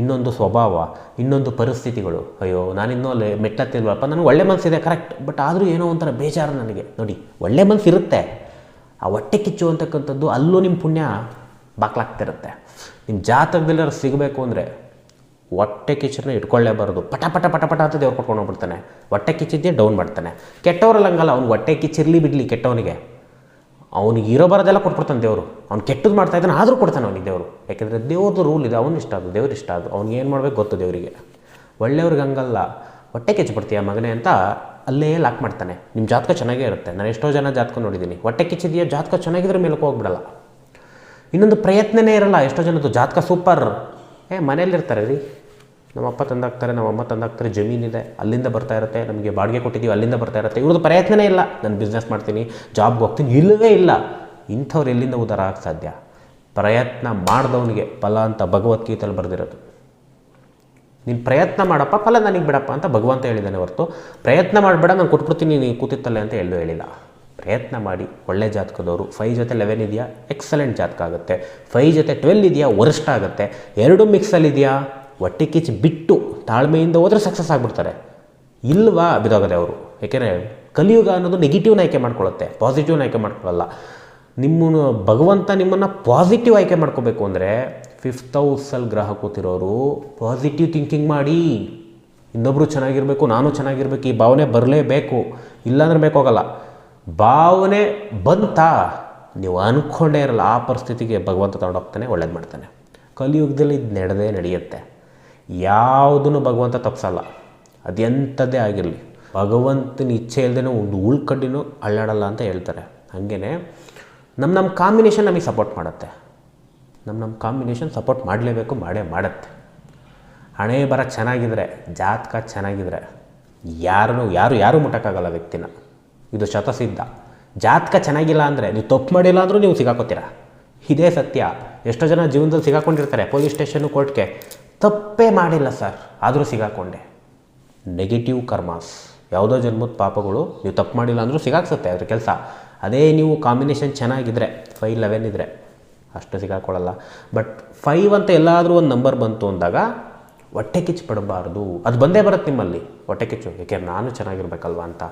ಇನ್ನೊಂದು ಸ್ವಭಾವ, ಇನ್ನೊಂದು ಪರಿಸ್ಥಿತಿಗಳು. ಅಯ್ಯೋ ನಾನಿನ್ನೂ ಅಲ್ಲಿ ಮೆಟ್ಟತ್ತಿಲ್ವಪ್ಪ ನನಗೆ ಒಳ್ಳೆ ಮನಸ್ಸಿದೆ ಕರೆಕ್ಟ್ ಬಟ್ ಆದರೂ ಏನೋ ಒಂಥರ ಬೇಜಾರು ನನಗೆ. ನೋಡಿ, ಒಳ್ಳೆ ಮನಸ್ಸು ಇರುತ್ತೆ ಆ ಹೊಟ್ಟೆ ಕಿಚ್ಚು ಅಂತಕ್ಕಂಥದ್ದು ಅಲ್ಲೂ ನಿಮ್ಮ ಪುಣ್ಯ ಬಾಕ್ಲಾಗ್ತಿರುತ್ತೆ. ನಿಮ್ಮ ಜಾತಕದಲ್ಲಿ ಸಿಗಬೇಕು ಅಂದರೆ ಹೊಟ್ಟೆ ಕಿಚ್ಚನ್ನ ಇಟ್ಕೊಳ್ಳೇಬಾರ್ದು. ಪಟ ಪಟ ಪಟ ಪಟ ಅಂತ ದೇವ್ರು ಕೊಟ್ಕೊಂಡು ಹೋಗ್ಬಿಡ್ತಾನೆ. ಹೊಟ್ಟೆ ಕಿಚ್ಚಿದ್ದೇ ಡೌನ್ ಮಾಡ್ತಾನೆ. ಕೆಟ್ಟವ್ರಲ್ಲಿ ಹಂಗಲ್ಲ, ಅವ್ನು ಹೊಟ್ಟೆ ಕಿಚ್ಚಿರಲಿ ಬಿಡಲಿ ಕೆಟ್ಟವನಿಗೆ. ಅವನಿಗೆ ಇರೋ ಬರೋದೆಲ್ಲ ಕೊಟ್ಬಿಡ್ತಾನೆ ದೇವರು. ಅವ್ನು ಕೆಟ್ಟದ್ದು ಮಾಡ್ತಾ ಇದ್ದಾನೆ, ಆದರೂ ಕೊಡ್ತಾನೆ ಅವನಿಗೆ ದೇವರು. ಯಾಕೆಂದರೆ ದೇವ್ರದ್ದು ರೂಲ್ ಇದೆ, ಅವನು ಇಷ್ಟ ಅದು, ದೇವ್ರು ಇಷ್ಟ ಅದು. ಅವ್ನಿಗೆ ಏನು ಮಾಡಬೇಕು ಗೊತ್ತು ದೇವರಿಗೆ. ಒಳ್ಳೆಯವ್ರಿಗೆ ಹಂಗಲ್ಲ. ಹೊಟ್ಟೆ ಕಿಚ್ಚಿಬಿಡ್ತೀಯ ಮಗನೇ ಅಂತ ಅಲ್ಲೇ ಲಾಕ್ ಮಾಡ್ತಾನೆ. ನಿಮ್ಮ ಜಾತಕ ಚೆನ್ನಾಗೇ ಇರುತ್ತೆ. ನಾನು ಎಷ್ಟೋ ಜನ ಜಾತಕ ನೋಡಿದ್ದೀನಿ ಹೊಟ್ಟೆ ಕಿಚ್ಚಿದೆಯೋ ಜಾತಕ ಚೆನ್ನಾಗಿದ್ರೆ ಮೇಲಕ್ಕೆ ಹೋಗ್ಬಿಡಲ್ಲ. ಇನ್ನೊಂದು ಪ್ರಯತ್ನನೇ ಇರಲ್ಲ, ಎಷ್ಟೋ ಜನದ್ದು ಜಾತಕ ಸೂಪರ್ ಏ ಮನೇಲಿರ್ತಾರೆ ರೀ. ನಮ್ಮಪ್ಪ ನಮ್ಮ ನಮ್ಮಮ್ಮ ತಂದಾಗ್ತಾರೆ ಜಮೀನಿದೆ ಅಲ್ಲಿಂದ ಬರ್ತಾ ಇರುತ್ತೆ, ನಮಗೆ ಬಾಡಿಗೆ ಕೊಟ್ಟಿದ್ದೀವಿ, ಅಲ್ಲಿಂದ ಬರ್ತಾ ಇರುತ್ತೆ. ಇವ್ರದ್ದು ಪ್ರಯತ್ನನೇ ಇಲ್ಲ. ನಾನು ಬಿಸ್ನೆಸ್ ಮಾಡ್ತೀನಿ ಜಾಬ್ಗೆ ಹೋಗ್ತೀನಿ, ಇಲ್ಲವೇ ಇಲ್ಲ. ಇಂಥವ್ರು ಎಲ್ಲಿಂದ ಉದ್ಧಾರ ಆಗಕ್ಕೆ ಸಾಧ್ಯ? ಪ್ರಯತ್ನ ಮಾಡಿದವನಿಗೆ ಫಲ ಅಂತ ಭಗವದ್ಗೀತೆಯಲ್ಲಿ ಬರೆದಿರೋದು. ನೀನು ಪ್ರಯತ್ನ ಮಾಡಪ್ಪ, ಫಲ ನನಗೆ ಬಿಡಪ್ಪ ಅಂತ ಭಗವಂತ ಹೇಳಿದ್ದಾನೆ ಹೊರತು, ಪ್ರಯತ್ನ ಮಾಡಬೇಡ, ನಾನು ಕೊಟ್ಬಿಡ್ತೀನಿ, ನೀನು ಕೂತಿತ್ತಲ್ಲೇ ಅಂತ ಎಲ್ಲೂ ಹೇಳಿಲ್ಲ. ಪ್ರಯತ್ನ ಮಾಡಿ, ಒಳ್ಳೆ ಜಾತಕದವರು. ಫೈ ಜೊತೆ ಲೆವೆನ್ ಇದೆಯಾ? ಎಕ್ಸಲೆಂಟ್ ಜಾತಕ ಆಗುತ್ತೆ. ಫೈ ಜೊತೆ ಟ್ವೆಲ್ ಇದೆಯಾ? ವರಿಷ್ಠ ಆಗುತ್ತೆ. ಎರಡು ಮಿಕ್ಸಲ್ಲಿ ಇದೆಯಾ? ಹೊಟ್ಟೆ ಕಿಚ್ಚು ಬಿಟ್ಟು ತಾಳ್ಮೆಯಿಂದ ಹೋದರೆ ಸಕ್ಸಸ್ ಆಗಿಬಿಡ್ತಾರೆ. ಇಲ್ವಾ ಬಿದೋಗದೆ ಅವರು? ಯಾಕೆಂದರೆ ಕಲಿಯುಗ ಅನ್ನೋದು ನೆಗೆಟಿವ್ನ ಆಯ್ಕೆ ಮಾಡ್ಕೊಳ್ಳುತ್ತೆ ಪಾಸಿಟಿವ್ನ ಆಯ್ಕೆ ಮಾಡ್ಕೊಳ್ಳಲ್ಲ. ನಿಮ್ಮನ್ನು ಭಗವಂತ ನಿಮ್ಮನ್ನು ಪಾಸಿಟಿವ್ ಆಯ್ಕೆ ಮಾಡ್ಕೋಬೇಕು ಅಂದರೆ ಫಿಫ್ತ್ ಹೌಸಲ್ಲಿ ಗ್ರಹ ಕೂತಿರೋರು ಪಾಸಿಟಿವ್ ಥಿಂಕಿಂಗ್ ಮಾಡಿ. ಇನ್ನೊಬ್ಬರು ಚೆನ್ನಾಗಿರಬೇಕು, ನಾನು ಚೆನ್ನಾಗಿರ್ಬೇಕು, ಈ ಭಾವನೆ ಬರಲೇಬೇಕು. ಇಲ್ಲಾಂದ್ರೆ ಬೇಕಾಗಲ್ಲ ಭಾವನೆ ಬಂತಾ ನೀವು ಅಂದ್ಕೊಂಡೇ ಇರಲ್ಲ, ಆ ಪರಿಸ್ಥಿತಿಗೆ ಭಗವಂತ ತಗೊಂಡೋಗ್ತಾನೆ, ಒಳ್ಳೇದು ಮಾಡ್ತಾನೆ. ಕಲಿಯುಗದಲ್ಲಿ ಇದು ನಡೆದೇ ನಡೆಯುತ್ತೆ. ಯಾವುದನ್ನು ಭಗವಂತ ತಪ್ಪಿಸಲ್ಲ ಅದೆಂಥದ್ದೇ ಆಗಿರಲಿ. ಭಗವಂತನ ಇಚ್ಛೆ ಇಲ್ಲದೇ ಒಂದು ಉಳ್ಕಡ್ಡಿನೂ ಅಳ್ಳಾಡಲ್ಲ ಅಂತ ಹೇಳ್ತಾರೆ. ಹಾಗೇ ನಮ್ಮ ನಮ್ಮ ಕಾಂಬಿನೇಷನ್ ನಮಗೆ ಸಪೋರ್ಟ್ ಮಾಡುತ್ತೆ. ನಮ್ಮ ನಮ್ಮ ಕಾಂಬಿನೇಷನ್ ಸಪೋರ್ಟ್ ಮಾಡಲೇಬೇಕು, ಮಾಡೇ ಮಾಡುತ್ತೆ. ಹಣೆ ಬರ ಚೆನ್ನಾಗಿದ್ರೆ, ಜಾತಕ ಚೆನ್ನಾಗಿದ್ರೆ ಯಾರನ್ನು, ಯಾರು, ಯಾರೂ ಮುಟ್ಟಕ್ಕಾಗಲ್ಲ ವ್ಯಕ್ತಿನ. ಇದು ಶತಸಿದ್ಧ. ಜಾತಕ ಚೆನ್ನಾಗಿಲ್ಲ ಅಂದರೆ ನೀವು ತಪ್ಪು ಮಾಡಿಲ್ಲ ಅಂದರೂ ನೀವು ಸಿಗಾಕೋತೀರ? ಇದೇ ಸತ್ಯ. ಎಷ್ಟೋ ಜನ ಜೀವನದಲ್ಲಿ ಸಿಗಾಕೊಂಡಿರ್ತಾರೆ, ಪೊಲೀಸ್ ಸ್ಟೇಷನ್, ಕೋರ್ಟ್ಗೆ. ತಪ್ಪೇ ಮಾಡಿಲ್ಲ ಸರ್. ಆದರೂ ಸಿಗಾಕೊಂಡೆ. Negative karmas. ಯಾವುದೋ ಜನ್ಮದ ಪಾಪಗಳು ನೀವು ತಪ್ಪು ಮಾಡಿಲ್ಲ ಅಂದರೂ ಸಿಗಾಕ್ಸುತ್ತೆ ಅದ್ರ ಕೆಲಸ. ಅದೇ ನೀವು ಕಾಂಬಿನೇಷನ್ ಚೆನ್ನಾಗಿದ್ದರೆ ಫೈವ್ ಲೆವೆನ್ ಇದ್ದರೆ ಅಷ್ಟು ಸಿಗಾಕೊಳ್ಳಲ್ಲ. ಬಟ್ ಫೈವ್ ಅಂತ ಎಲ್ಲಾದರೂ ಒಂದು ನಂಬರ್ ಬಂತು ಅಂದಾಗ ಹೊಟ್ಟೆ ಕಿಚ್ಚು ಪಡಬಾರ್ದು. ಅದು ಬಂದೇ ಬರುತ್ತೆ ನಿಮ್ಮಲ್ಲಿ. ಹೊಟ್ಟೆ ಕಿಚ್ಚು. ಏಕೆ ನಾನು ಚೆನ್ನಾಗಿರ್ಬೇಕಲ್ವ ಅಂತ.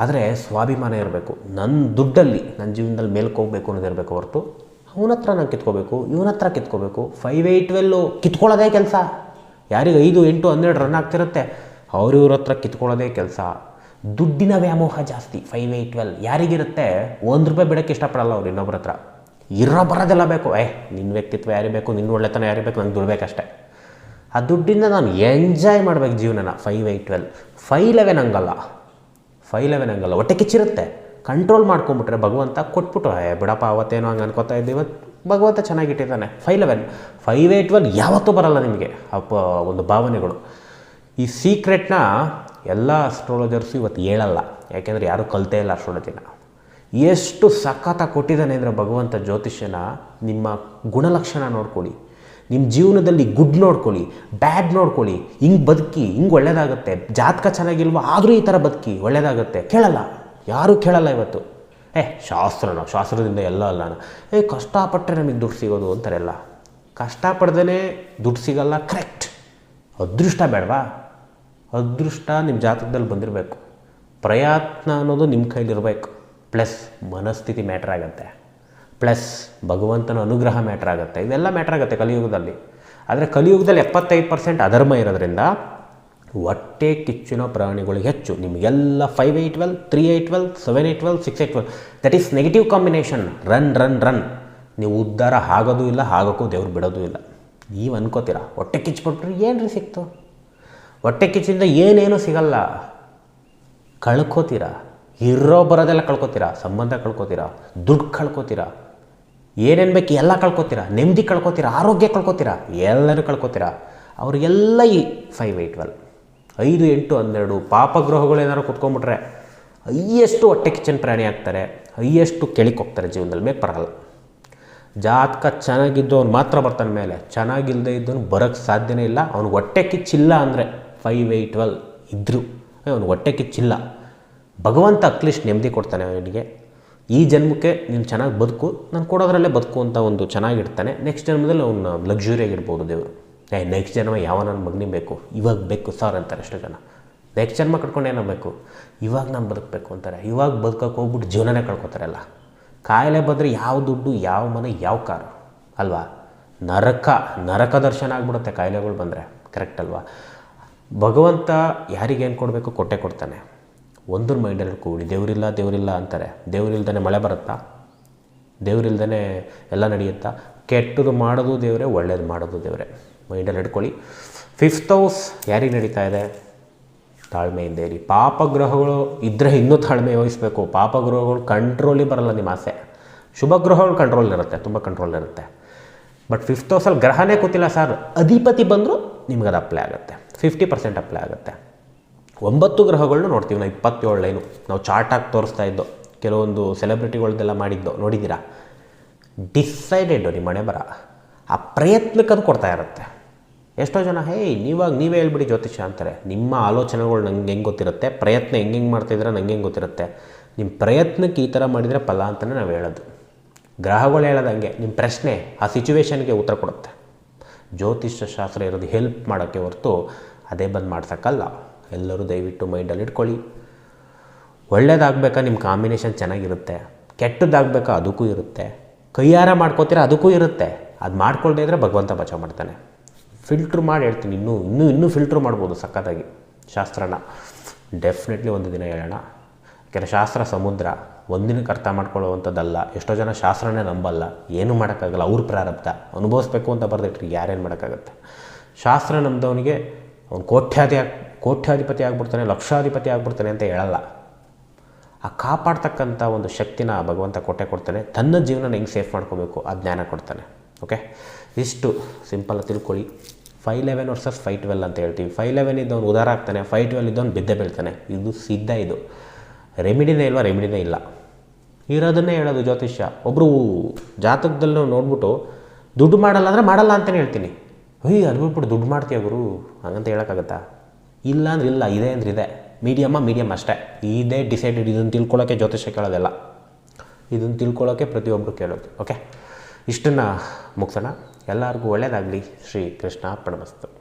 ಆದರೆ ಸ್ವಾಭಿಮಾನ ಇರಬೇಕು. ನನ್ನ ದುಡ್ಡಲ್ಲಿ ನನ್ನ ಜೀವನದಲ್ಲಿ ಮೇಲ್ಕೋಗ್ಬೇಕು ಅನ್ನೋದಿರಬೇಕು ಹೊರತು ಅವನ ಹತ್ರ ನಾನು ಕಿತ್ಕೋಬೇಕು, ಇವನ ಹತ್ರ ಕಿತ್ಕೋಬೇಕು. ಫೈವ್ ಏಯ್ಟ್ ಟ್ವೆಲ್ಲು ಕಿತ್ಕೊಳ್ಳೋದೇ ಕೆಲಸ. ಯಾರಿಗೆ ಐದು, ಎಂಟು, ಹನ್ನೆರಡು ರನ್ ಆಗ್ತಿರುತ್ತೆ ಅವ್ರಿವ್ರ ಹತ್ರ ಕಿತ್ಕೊಳ್ಳೋದೇ ಕೆಲಸ. ದುಡ್ಡಿನ ವ್ಯಾಮೋಹ ಜಾಸ್ತಿ ಫೈವ್ ಏಯ್ಟ್ ಟ್ವೆಲ್ ಯಾರಿಗಿರುತ್ತೆ, ಒಂದು ರೂಪಾಯಿ ಬಿಡೋಕ್ಕೆ ಇಷ್ಟಪಡಲ್ಲ ಅವ್ರು ಇನ್ನೊಬ್ರ ಹತ್ರ. ಇರೋ ಬರೋದೆಲ್ಲ ಬೇಕು. ಏ ನಿನ್ನ ವ್ಯಕ್ತಿತ್ವ ಯಾರಿಗೆ ಬೇಕು? ನಿನ್ನ ಒಳ್ಳೆತನ ಯಾರಿಗೆ ಬೇಕು? ನಂಗೆ ದುಡ್ಬೇಕಷ್ಟೇ ಆ ದುಡ್ಡಿಂದ ನಾನು ಎಂಜಾಯ್ ಮಾಡ್ಬೇಕು ಜೀವನನ five eight twelve five eleven ಹಂಗಲ್ಲ. ಫೈ ಲೆವೆನ್ ಹಂಗಲ್ಲ. ಹೊಟ್ಟೆ ಕಿಚ್ಚಿರುತ್ತೆ. ಕಂಟ್ರೋಲ್ ಮಾಡ್ಕೊಂಬಿಟ್ರೆ ಭಗವಂತ ಕೊಟ್ಬಿಟ್ಟು ಏ, ಬಿಡಪ್ಪ, ಅವತ್ತೇನೋ ಹಂಗೆ ಅನ್ಕೋತಾ ಇದ್ದೀವಿ ಭಗವಂತ ಚೆನ್ನಾಗಿಟ್ಟಿದ್ದಾನೆ five eleven five eight one ಯಾವತ್ತೂ ಬರಲ್ಲ ನಿಮಗೆ, ಅಪ್ಪ, ಒಂದು ಭಾವನೆಗಳು. ಈ ಸೀಕ್ರೆಟ್ನ ಎಲ್ಲ ಅಸ್ಟ್ರಾಲಜರ್ಸು ಇವತ್ತು ಹೇಳಲ್ಲ, ಯಾಕೆಂದರೆ ಯಾರೂ ಕಲ್ತೇ ಇಲ್ಲ ಅಸ್ಟ್ರಾಲಜಿನ ಎಷ್ಟು ಸಖತ ಕೊಟ್ಟಿದ್ದಾನೆ ಅಂದರೆ ಭಗವಂತ ಜ್ಯೋತಿಷ್ಯನ ನಿಮ್ಮ ಗುಣಲಕ್ಷಣ ನೋಡ್ಕೊಳ್ಳಿ ನಿಮ್ಮ ಜೀವನದಲ್ಲಿ ಗುಡ್ ನೋಡ್ಕೊಳ್ಳಿ ಬ್ಯಾಡ್ ನೋಡ್ಕೊಳ್ಳಿ, ಹಿಂಗೆ ಬದುಕಿ, ಹಿಂಗೆ ಒಳ್ಳೆಯದಾಗುತ್ತೆ ಜಾತಕ ಚೆನ್ನಾಗಿಲ್ವ ಆದರೂ ಈ ಥರ ಬದುಕಿ ಒಳ್ಳೆಯದಾಗುತ್ತೆ ಕೇಳಲ್ಲ. ಯಾರೂ ಕೇಳಲ್ಲ ಇವತ್ತು. ಏ, ಶಾಸ್ತ್ರನ, ಶಾಸ್ತ್ರದಿಂದ ಎಲ್ಲ ಅಲ್ಲ ಏ ಕಷ್ಟಪಟ್ಟರೆ ನಮಗೆ ದುಡ್ಡು ಸಿಗೋದು ಅಂತಾರೆಲ್ಲ. ಕಷ್ಟಪಡ್ದೇ ದುಡ್ಡು ಸಿಗಲ್ಲ, ಕರೆಕ್ಟ್. ಅದೃಷ್ಟ ಬೇಡವಾ? ಅದೃಷ್ಟ ನಿಮ್ಮ ಜಾತಕದಲ್ಲಿ ಬಂದಿರಬೇಕು. ಪ್ರಯತ್ನ ಅನ್ನೋದು ನಿಮ್ಮ ಕೈಲಿರಬೇಕು. ಪ್ಲಸ್ ಮನಸ್ಥಿತಿ ಮ್ಯಾಟ್ರ್ ಆಗುತ್ತೆ. ಪ್ಲಸ್ ಭಗವಂತನ ಅನುಗ್ರಹ ಮ್ಯಾಟ್ರ್ ಆಗುತ್ತೆ. ಇದೆಲ್ಲ ಮ್ಯಾಟ್ರ್ ಆಗುತ್ತೆ ಕಲಿಯುಗದಲ್ಲಿ. ಆದರೆ ಕಲಿಯುಗದಲ್ಲಿ ಎಪ್ಪತ್ತೈದು ಪರ್ಸೆಂಟ್ ಅಧರ್ಮ ಇರೋದ್ರಿಂದ ಹೊಟ್ಟೆ ಕಿಚ್ಚಿನ ಪ್ರಾಣಿಗಳು ಹೆಚ್ಚು. ನಿಮಗೆಲ್ಲ five eight twelve three eight twelve seven eight twelve six eight twelve that is negative combination run run run ನೀವು ಉದ್ಧಾರ ಆಗೋದು ಇಲ್ಲ ಆಗೋಕ್ಕೂ ದೇವ್ರು ಬಿಡೋದು ಇಲ್ಲ. ನೀವು ಅನ್ಕೋತೀರಾ? ಹೊಟ್ಟೆ ಕಿಚ್ಚಿಬಿಟ್ರೆ ಏನು ರೀ ಸಿಕ್ತು? ಹೊಟ್ಟೆ ಕಿಚ್ಚಿಂದ ಏನೇನು ಸಿಗಲ್ಲ? ಕಳ್ಕೊತೀರಾ? ಇರೋ ಬರೋದೆಲ್ಲ ಕಳ್ಕೊತೀರಾ? ಸಂಬಂಧ ಕಳ್ಕೊತೀರಾ? ದುಡ್ಡು ಕಳ್ಕೊತೀರಾ? ಏನೇನು ಬೇಕು ಎಲ್ಲ ಕಳ್ಕೊತೀರಾ? ನೆಮ್ಮದಿ ಕಳ್ಕೊತೀರಾ? ಆರೋಗ್ಯ ಕಳ್ಕೊತೀರಾ? ಎಲ್ಲರೂ ಕಳ್ಕೊತೀರಾ? ಅವರಿಗೆಲ್ಲ ಈ ಫೈವ್ ಏಯ್ಟ್ ಟ್ವೆಲ್ ಐದು ಎಂಟು ಹನ್ನೆರಡು ಪಾಪಗ್ರಹಗಳು ಏನಾದ್ರು ಕುತ್ಕೊಂಡ್ಬಿಟ್ರೆ ಹೈಯೆಸ್ಟು ಹೊಟ್ಟೆ ಕಿಚನ್ ಪ್ರಾಣಿ ಆಗ್ತಾರೆ ಹೈಯೆಸ್ಟು ಕೆಳಕ್ಕೆ ಹೋಗ್ತಾರೆ ಜೀವನದಲ್ಲಿ ಮೇಲೆ ಬರಲ್ಲ ಜಾತಕ ಚೆನ್ನಾಗಿದ್ದವನು ಮಾತ್ರ ಬರ್ತಾನೆ ಮೇಲೆ ಚೆನ್ನಾಗಿಲ್ಲದೆ ಇದ್ದವನು ಬರೋಕ್ಕೆ ಸಾಧ್ಯನೇ ಇಲ್ಲ. ಅವ್ನು ಹೊಟ್ಟೆ ಕಿಚ್ಚಿಲ್ಲ ಅಂದರೆ ಫೈವ್ ಏಯ್ಟ್ ಟ್ವೆಲ್ ಇದ್ದರು ಅವನು ಹೊಟ್ಟೆ ಕಿಚ್ಚಿಲ್ಲ. ಭಗವಂತ ಅಟ್ಲೀಸ್ಟ್ ನೆಮ್ಮದಿ ಕೊಡ್ತಾನೆ ಅವನಿಗೆ. ಈ ಜನ್ಮಕ್ಕೆ ನೀನು ಚೆನ್ನಾಗಿ ಬದುಕು, ನಾನು ಕೊಡೋದ್ರಲ್ಲೇ ಬದುಕು ಅಂತ ಒಂದು ಚೆನ್ನಾಗಿರ್ತಾನೆ. ನೆಕ್ಸ್ಟ್ ಜನ್ಮದಲ್ಲಿ ಅವನ್ನ ಲಕ್ಸುರಿಯಾಗಿ ಇಡ್ಬೋದು ದೇವರು. ಏ ನೆಕ್ಸ್ಟ್ ಜನ್ಮ ಯಾವ ನನ್ನ ಮಗನಿಗೆ ಬೇಕು? ಇವಾಗ ಬೇಕು ಸರ್ ಅಂತಾರೆ ಎಷ್ಟೋ ಜನ. ನೆಕ್ಸ್ಟ್ ಜನ್ಮ ಕಟ್ಕೊಂಡು ಬೇಕು? ಇವಾಗ ನಾನು ಬದುಕಬೇಕು ಅಂತಾರೆ. ಇವಾಗ ಬದುಕೋಕೆ ಹೋಗ್ಬಿಟ್ಟು ಜೀವನನೇ ಕಳ್ಕೊತಾರಲ್ಲ ಕಾಯಿಲೆ ಬಂದರೆ ಯಾವ ದುಡ್ಡು, ಯಾವ ಮನೆ, ಯಾವ ಕಾರು? ಅಲ್ವಾ? ನರಕ ನರಕ ದರ್ಶನ ಆಗ್ಬಿಡುತ್ತೆ ಕಾಯಿಲೆಗಳು ಬಂದರೆ. ಕರೆಕ್ಟ್ ಅಲ್ವಾ? ಭಗವಂತ ಯಾರಿಗೇನು ಕೊಡಬೇಕು? ಕೊಟ್ಟೆ ಕೊಡ್ತಾನೆ. ಒಂದ್ರ ಮೈಂಡಲ್ಲಿ ಕೂಡಿ, ದೇವರಿಲ್ಲ ದೇವರಿಲ್ಲ ಅಂತಾರೆ. ದೇವರಿಲ್ದೇ ಮಳೆ ಬರುತ್ತಾ? ದೇವರಿಲ್ದೇ ಎಲ್ಲ ನಡೆಯುತ್ತಾ? ಕೆಟ್ಟದು ಮಾಡೋದು ದೇವರೇ, ಒಳ್ಳೇದು ಮಾಡೋದು ದೇವರೇ. ಮೈಂಡಲ್ಲಿ ಇಟ್ಕೊಳ್ಳಿ ಫಿಫ್ತ್ ಹೌಸ್ ಯಾರಿಗೆ ನಡೀತಾ ಇದೆ? ತಾಳ್ಮೆಯಿಂದ ಇರಿ. ಪಾಪಗ್ರಹಗಳು ಇದ್ದರೆ ಇನ್ನೂ ತಾಳ್ಮೆ ವಹಿಸಬೇಕು. ಪಾಪಗ್ರಹಗಳು ಕಂಟ್ರೋಲಿಗೆ ಬರಲ್ಲ ನಿಮ್ಮ ಆಸೆ. ಶುಭ ಗ್ರಹಗಳು ಕಂಟ್ರೋಲ್ ಇರುತ್ತೆ, ತುಂಬ ಕಂಟ್ರೋಲ್ ಇರುತ್ತೆ. ಬಟ್ ಫಿಫ್ತ್ ಹೌಸಲ್ಲಿ ಗ್ರಹನೇ ಕೂತಿಲ್ಲ ಸರ್ ಅಧಿಪತಿ ಬಂದರೂ ನಿಮ್ಗೆ ಅದು ಅಪ್ಲೈ ಆಗುತ್ತೆ. ಫಿಫ್ಟಿ ಪರ್ಸೆಂಟ್ ಅಪ್ಲೈ ಆಗುತ್ತೆ. ಒಂಬತ್ತು ಗ್ರಹಗಳನ್ನ ನೋಡ್ತೀವಿ ನಾವು, ಇಪ್ಪತ್ತೇಳು ಲೈನು ನಾವು ಚಾರ್ಟಾಗಿ ತೋರಿಸ್ತಾ ಇದ್ದೋ, ಕೆಲವೊಂದು ಸೆಲೆಬ್ರಿಟಿಗಳ್ದೆಲ್ಲ ಮಾಡಿದ್ದೋ, ನೋಡಿದ್ದೀರಾ? ಡಿಸೈಡೆಡ್ ನಿಮ್ಮ ಮನೆ ಬರ ಆ ಪ್ರಯತ್ನಕ್ಕೆ ಅದು ಕೊಡ್ತಾ ಇರುತ್ತೆ. ಎಷ್ಟೋ ಜನ ಹೇ ನೀವಾಗ ನೀವೇ ಹೇಳ್ಬಿಡಿ ಜ್ಯೋತಿಷ್ಯ ಅಂತಾರೆ. ನಿಮ್ಮ ಆಲೋಚನೆಗಳು ನಂಗೆ ಹೆಂಗೆ ಗೊತ್ತಿರುತ್ತೆ? ಪ್ರಯತ್ನ ಹೆಂಗೆ ಹೆಂಗೆ ಮಾಡ್ತಿದ್ರೆ ನಂಗೆ ಹೆಂಗೆ ಗೊತ್ತಿರುತ್ತೆ? ನಿಮ್ಮ ಪ್ರಯತ್ನಕ್ಕೆ ಈ ಥರ ಮಾಡಿದರೆ ಫಲ ಅಂತಲೇ ನಾವು ಹೇಳೋದು. ಗ್ರಹಗಳು ಹೇಳೋದಂಗೆ ನಿಮ್ಮ ಪ್ರಶ್ನೆ ಆ ಸಿಚುವೇಶನ್ಗೆ ಉತ್ತರ ಕೊಡುತ್ತೆ. ಜ್ಯೋತಿಷ್ಯ ಶಾಸ್ತ್ರ ಇರೋದು ಹೆಲ್ಪ್ ಮಾಡೋಕ್ಕೆ ಹೊರತು ಅದೇ ಬಂದು ಮಾಡ್ಸೋಕ್ಕಲ್ಲ. ಎಲ್ಲರೂ ದಯವಿಟ್ಟು ಮೈಂಡಲ್ಲಿ ಇಟ್ಕೊಳ್ಳಿ. ಒಳ್ಳೇದಾಗಬೇಕಾ ನಿಮ್ಮ ಕಾಂಬಿನೇಷನ್ ಚೆನ್ನಾಗಿರುತ್ತೆ. ಕೆಟ್ಟದ್ದಾಗಬೇಕಾ ಅದಕ್ಕೂ ಇರುತ್ತೆ. ಕೈಯಾರ ಮಾಡ್ಕೋತೀರ ಅದಕ್ಕೂ ಇರುತ್ತೆ. ಅದು ಮಾಡ್ಕೊಳ್ದೇ ಇದ್ದರೆ ಭಗವಂತ ಬಚಾವ್ ಮಾಡ್ತಾನೆ. ಫಿಲ್ಟ್ರ್ ಮಾಡಿ ಹೇಳ್ತೀನಿ. ಇನ್ನೂ ಇನ್ನೂ ಇನ್ನೂ ಫಿಲ್ಟ್ರ್ ಮಾಡ್ಬೋದು ಸಖತ್ತಾಗಿ. ಶಾಸ್ತ್ರನ. ಡೆಫಿನೆಟ್ಲಿ ಒಂದು ದಿನ ಹೇಳೋಣ. ಯಾಕೆಂದರೆ ಶಾಸ್ತ್ರ ಸಮುದ್ರ ಒಂದಿನಕ್ಕೆ ಅರ್ಥ ಮಾಡ್ಕೊಳ್ಳುವಂಥದ್ದಲ್ಲ. ಎಷ್ಟೋ ಜನ ಶಾಸ್ತ್ರನೇ ನಂಬಲ್ಲ. ಏನೂ ಮಾಡೋಕ್ಕಾಗಲ್ಲ. ಅವ್ರ ಪ್ರಾರಬ್ಧ. ಅನುಭವಿಸ್ಬೇಕು ಅಂತ ಬರೆದಿಟ್ರಿ ಯಾರೇನು ಮಾಡೋಕ್ಕಾಗತ್ತೆ? ಶಾಸ್ತ್ರ ನಂಬಿದವನಿಗೆ ಅವ್ನು ಕೋಟ್ಯಾಧಿ ಕೋಟ್ಯಾಧಿಪತಿ ಆಗ್ಬಿಡ್ತಾನೆ, ಲಕ್ಷಾಧಿಪತಿ ಆಗ್ಬಿಡ್ತಾನೆ ಅಂತ ಹೇಳಲ್ಲ. ಆ ಕಾಪಾಡ್ತಕ್ಕಂಥ ಒಂದು ಶಕ್ತಿನ ಭಗವಂತ ಕೊಟ್ಟೆ ಕೊಡ್ತಾನೆ. ತನ್ನ ಜೀವನ ಹೆಂಗೆ ಸೇಫ್ ಮಾಡ್ಕೋಬೇಕು? ಆ ಜ್ಞಾನ ಕೊಡ್ತಾನೆ. ಓಕೆ ಇಷ್ಟು ಸಿಂಪಲ್ ತಿಳ್ಕೊಳ್ಳಿ. Five eleven versus five twelve ಅಂತ ಹೇಳ್ತೀವಿ. ಫೈ ಲೆವೆನ್ ಇದ್ದವನು ಉದಾರ ಆಗ್ತಾನೆ ಫೈ ಟ್ವೆಲ್ ಇದ್ದವನು ಬಿದ್ದೆ ಬೀಳ್ತಾನೆ. ಇದು ಸಿದ್ಧ ಇದು. ರೆಮಿಡಿನೇ ಇಲ್ವಾ? ರೆಮಿಡಿನೇ ಇಲ್ಲ. ಇರೋದನ್ನೇ ಹೇಳೋದು ಜ್ಯೋತಿಷ್ಯ. ಒಬ್ಬರು ಜಾತಕದಲ್ಲಿ ನೋಡ್ಬಿಟ್ಟು ದುಡ್ಡು ಮಾಡಲ್ಲ ಅಂದರೆ ಮಾಡಲ್ಲ ಅಂತಲೇ ಹೇಳ್ತೀನಿ. ಅಯ್ಯ, ಅದು ಬಿಟ್ಬಿಟ್ಟು ದುಡ್ಡು ಮಾಡ್ತೀಯ ಗುರು? ಹಂಗಂತ ಹೇಳೋಕ್ಕಾಗತ್ತಾ? ಇಲ್ಲ ಅಂದ್ರೆ ಇಲ್ಲ, ಇದೆ ಅಂದ್ರೆ ಇದೆ. ಮೀಡಿಯಮ್ಮ ಮೀಡಿಯಮ್ ಅಷ್ಟೇ. ಇದೇ ಡಿಸೈಡೆಡ್ ಇದನ್ನು ತಿಳ್ಕೊಳ್ಳೋಕ್ಕೆ ಜ್ಯೋತಿಷ್ಯ ಕೇಳೋದಿಲ್ಲ. ಇದನ್ನು ತಿಳ್ಕೊಳ್ಳೋಕ್ಕೆ ಪ್ರತಿಯೊಬ್ಬರು ಕೇಳೋದು. ಓಕೆ ಇಷ್ಟನ್ನು ಮುಗಿಸೋಣ. ಎಲ್ಲರಿಗೂ ಒಳ್ಳೆಯದಾಗಲಿ ಶ್ರೀ ಕೃಷ್ಣ ಪಣಮಸ್ತು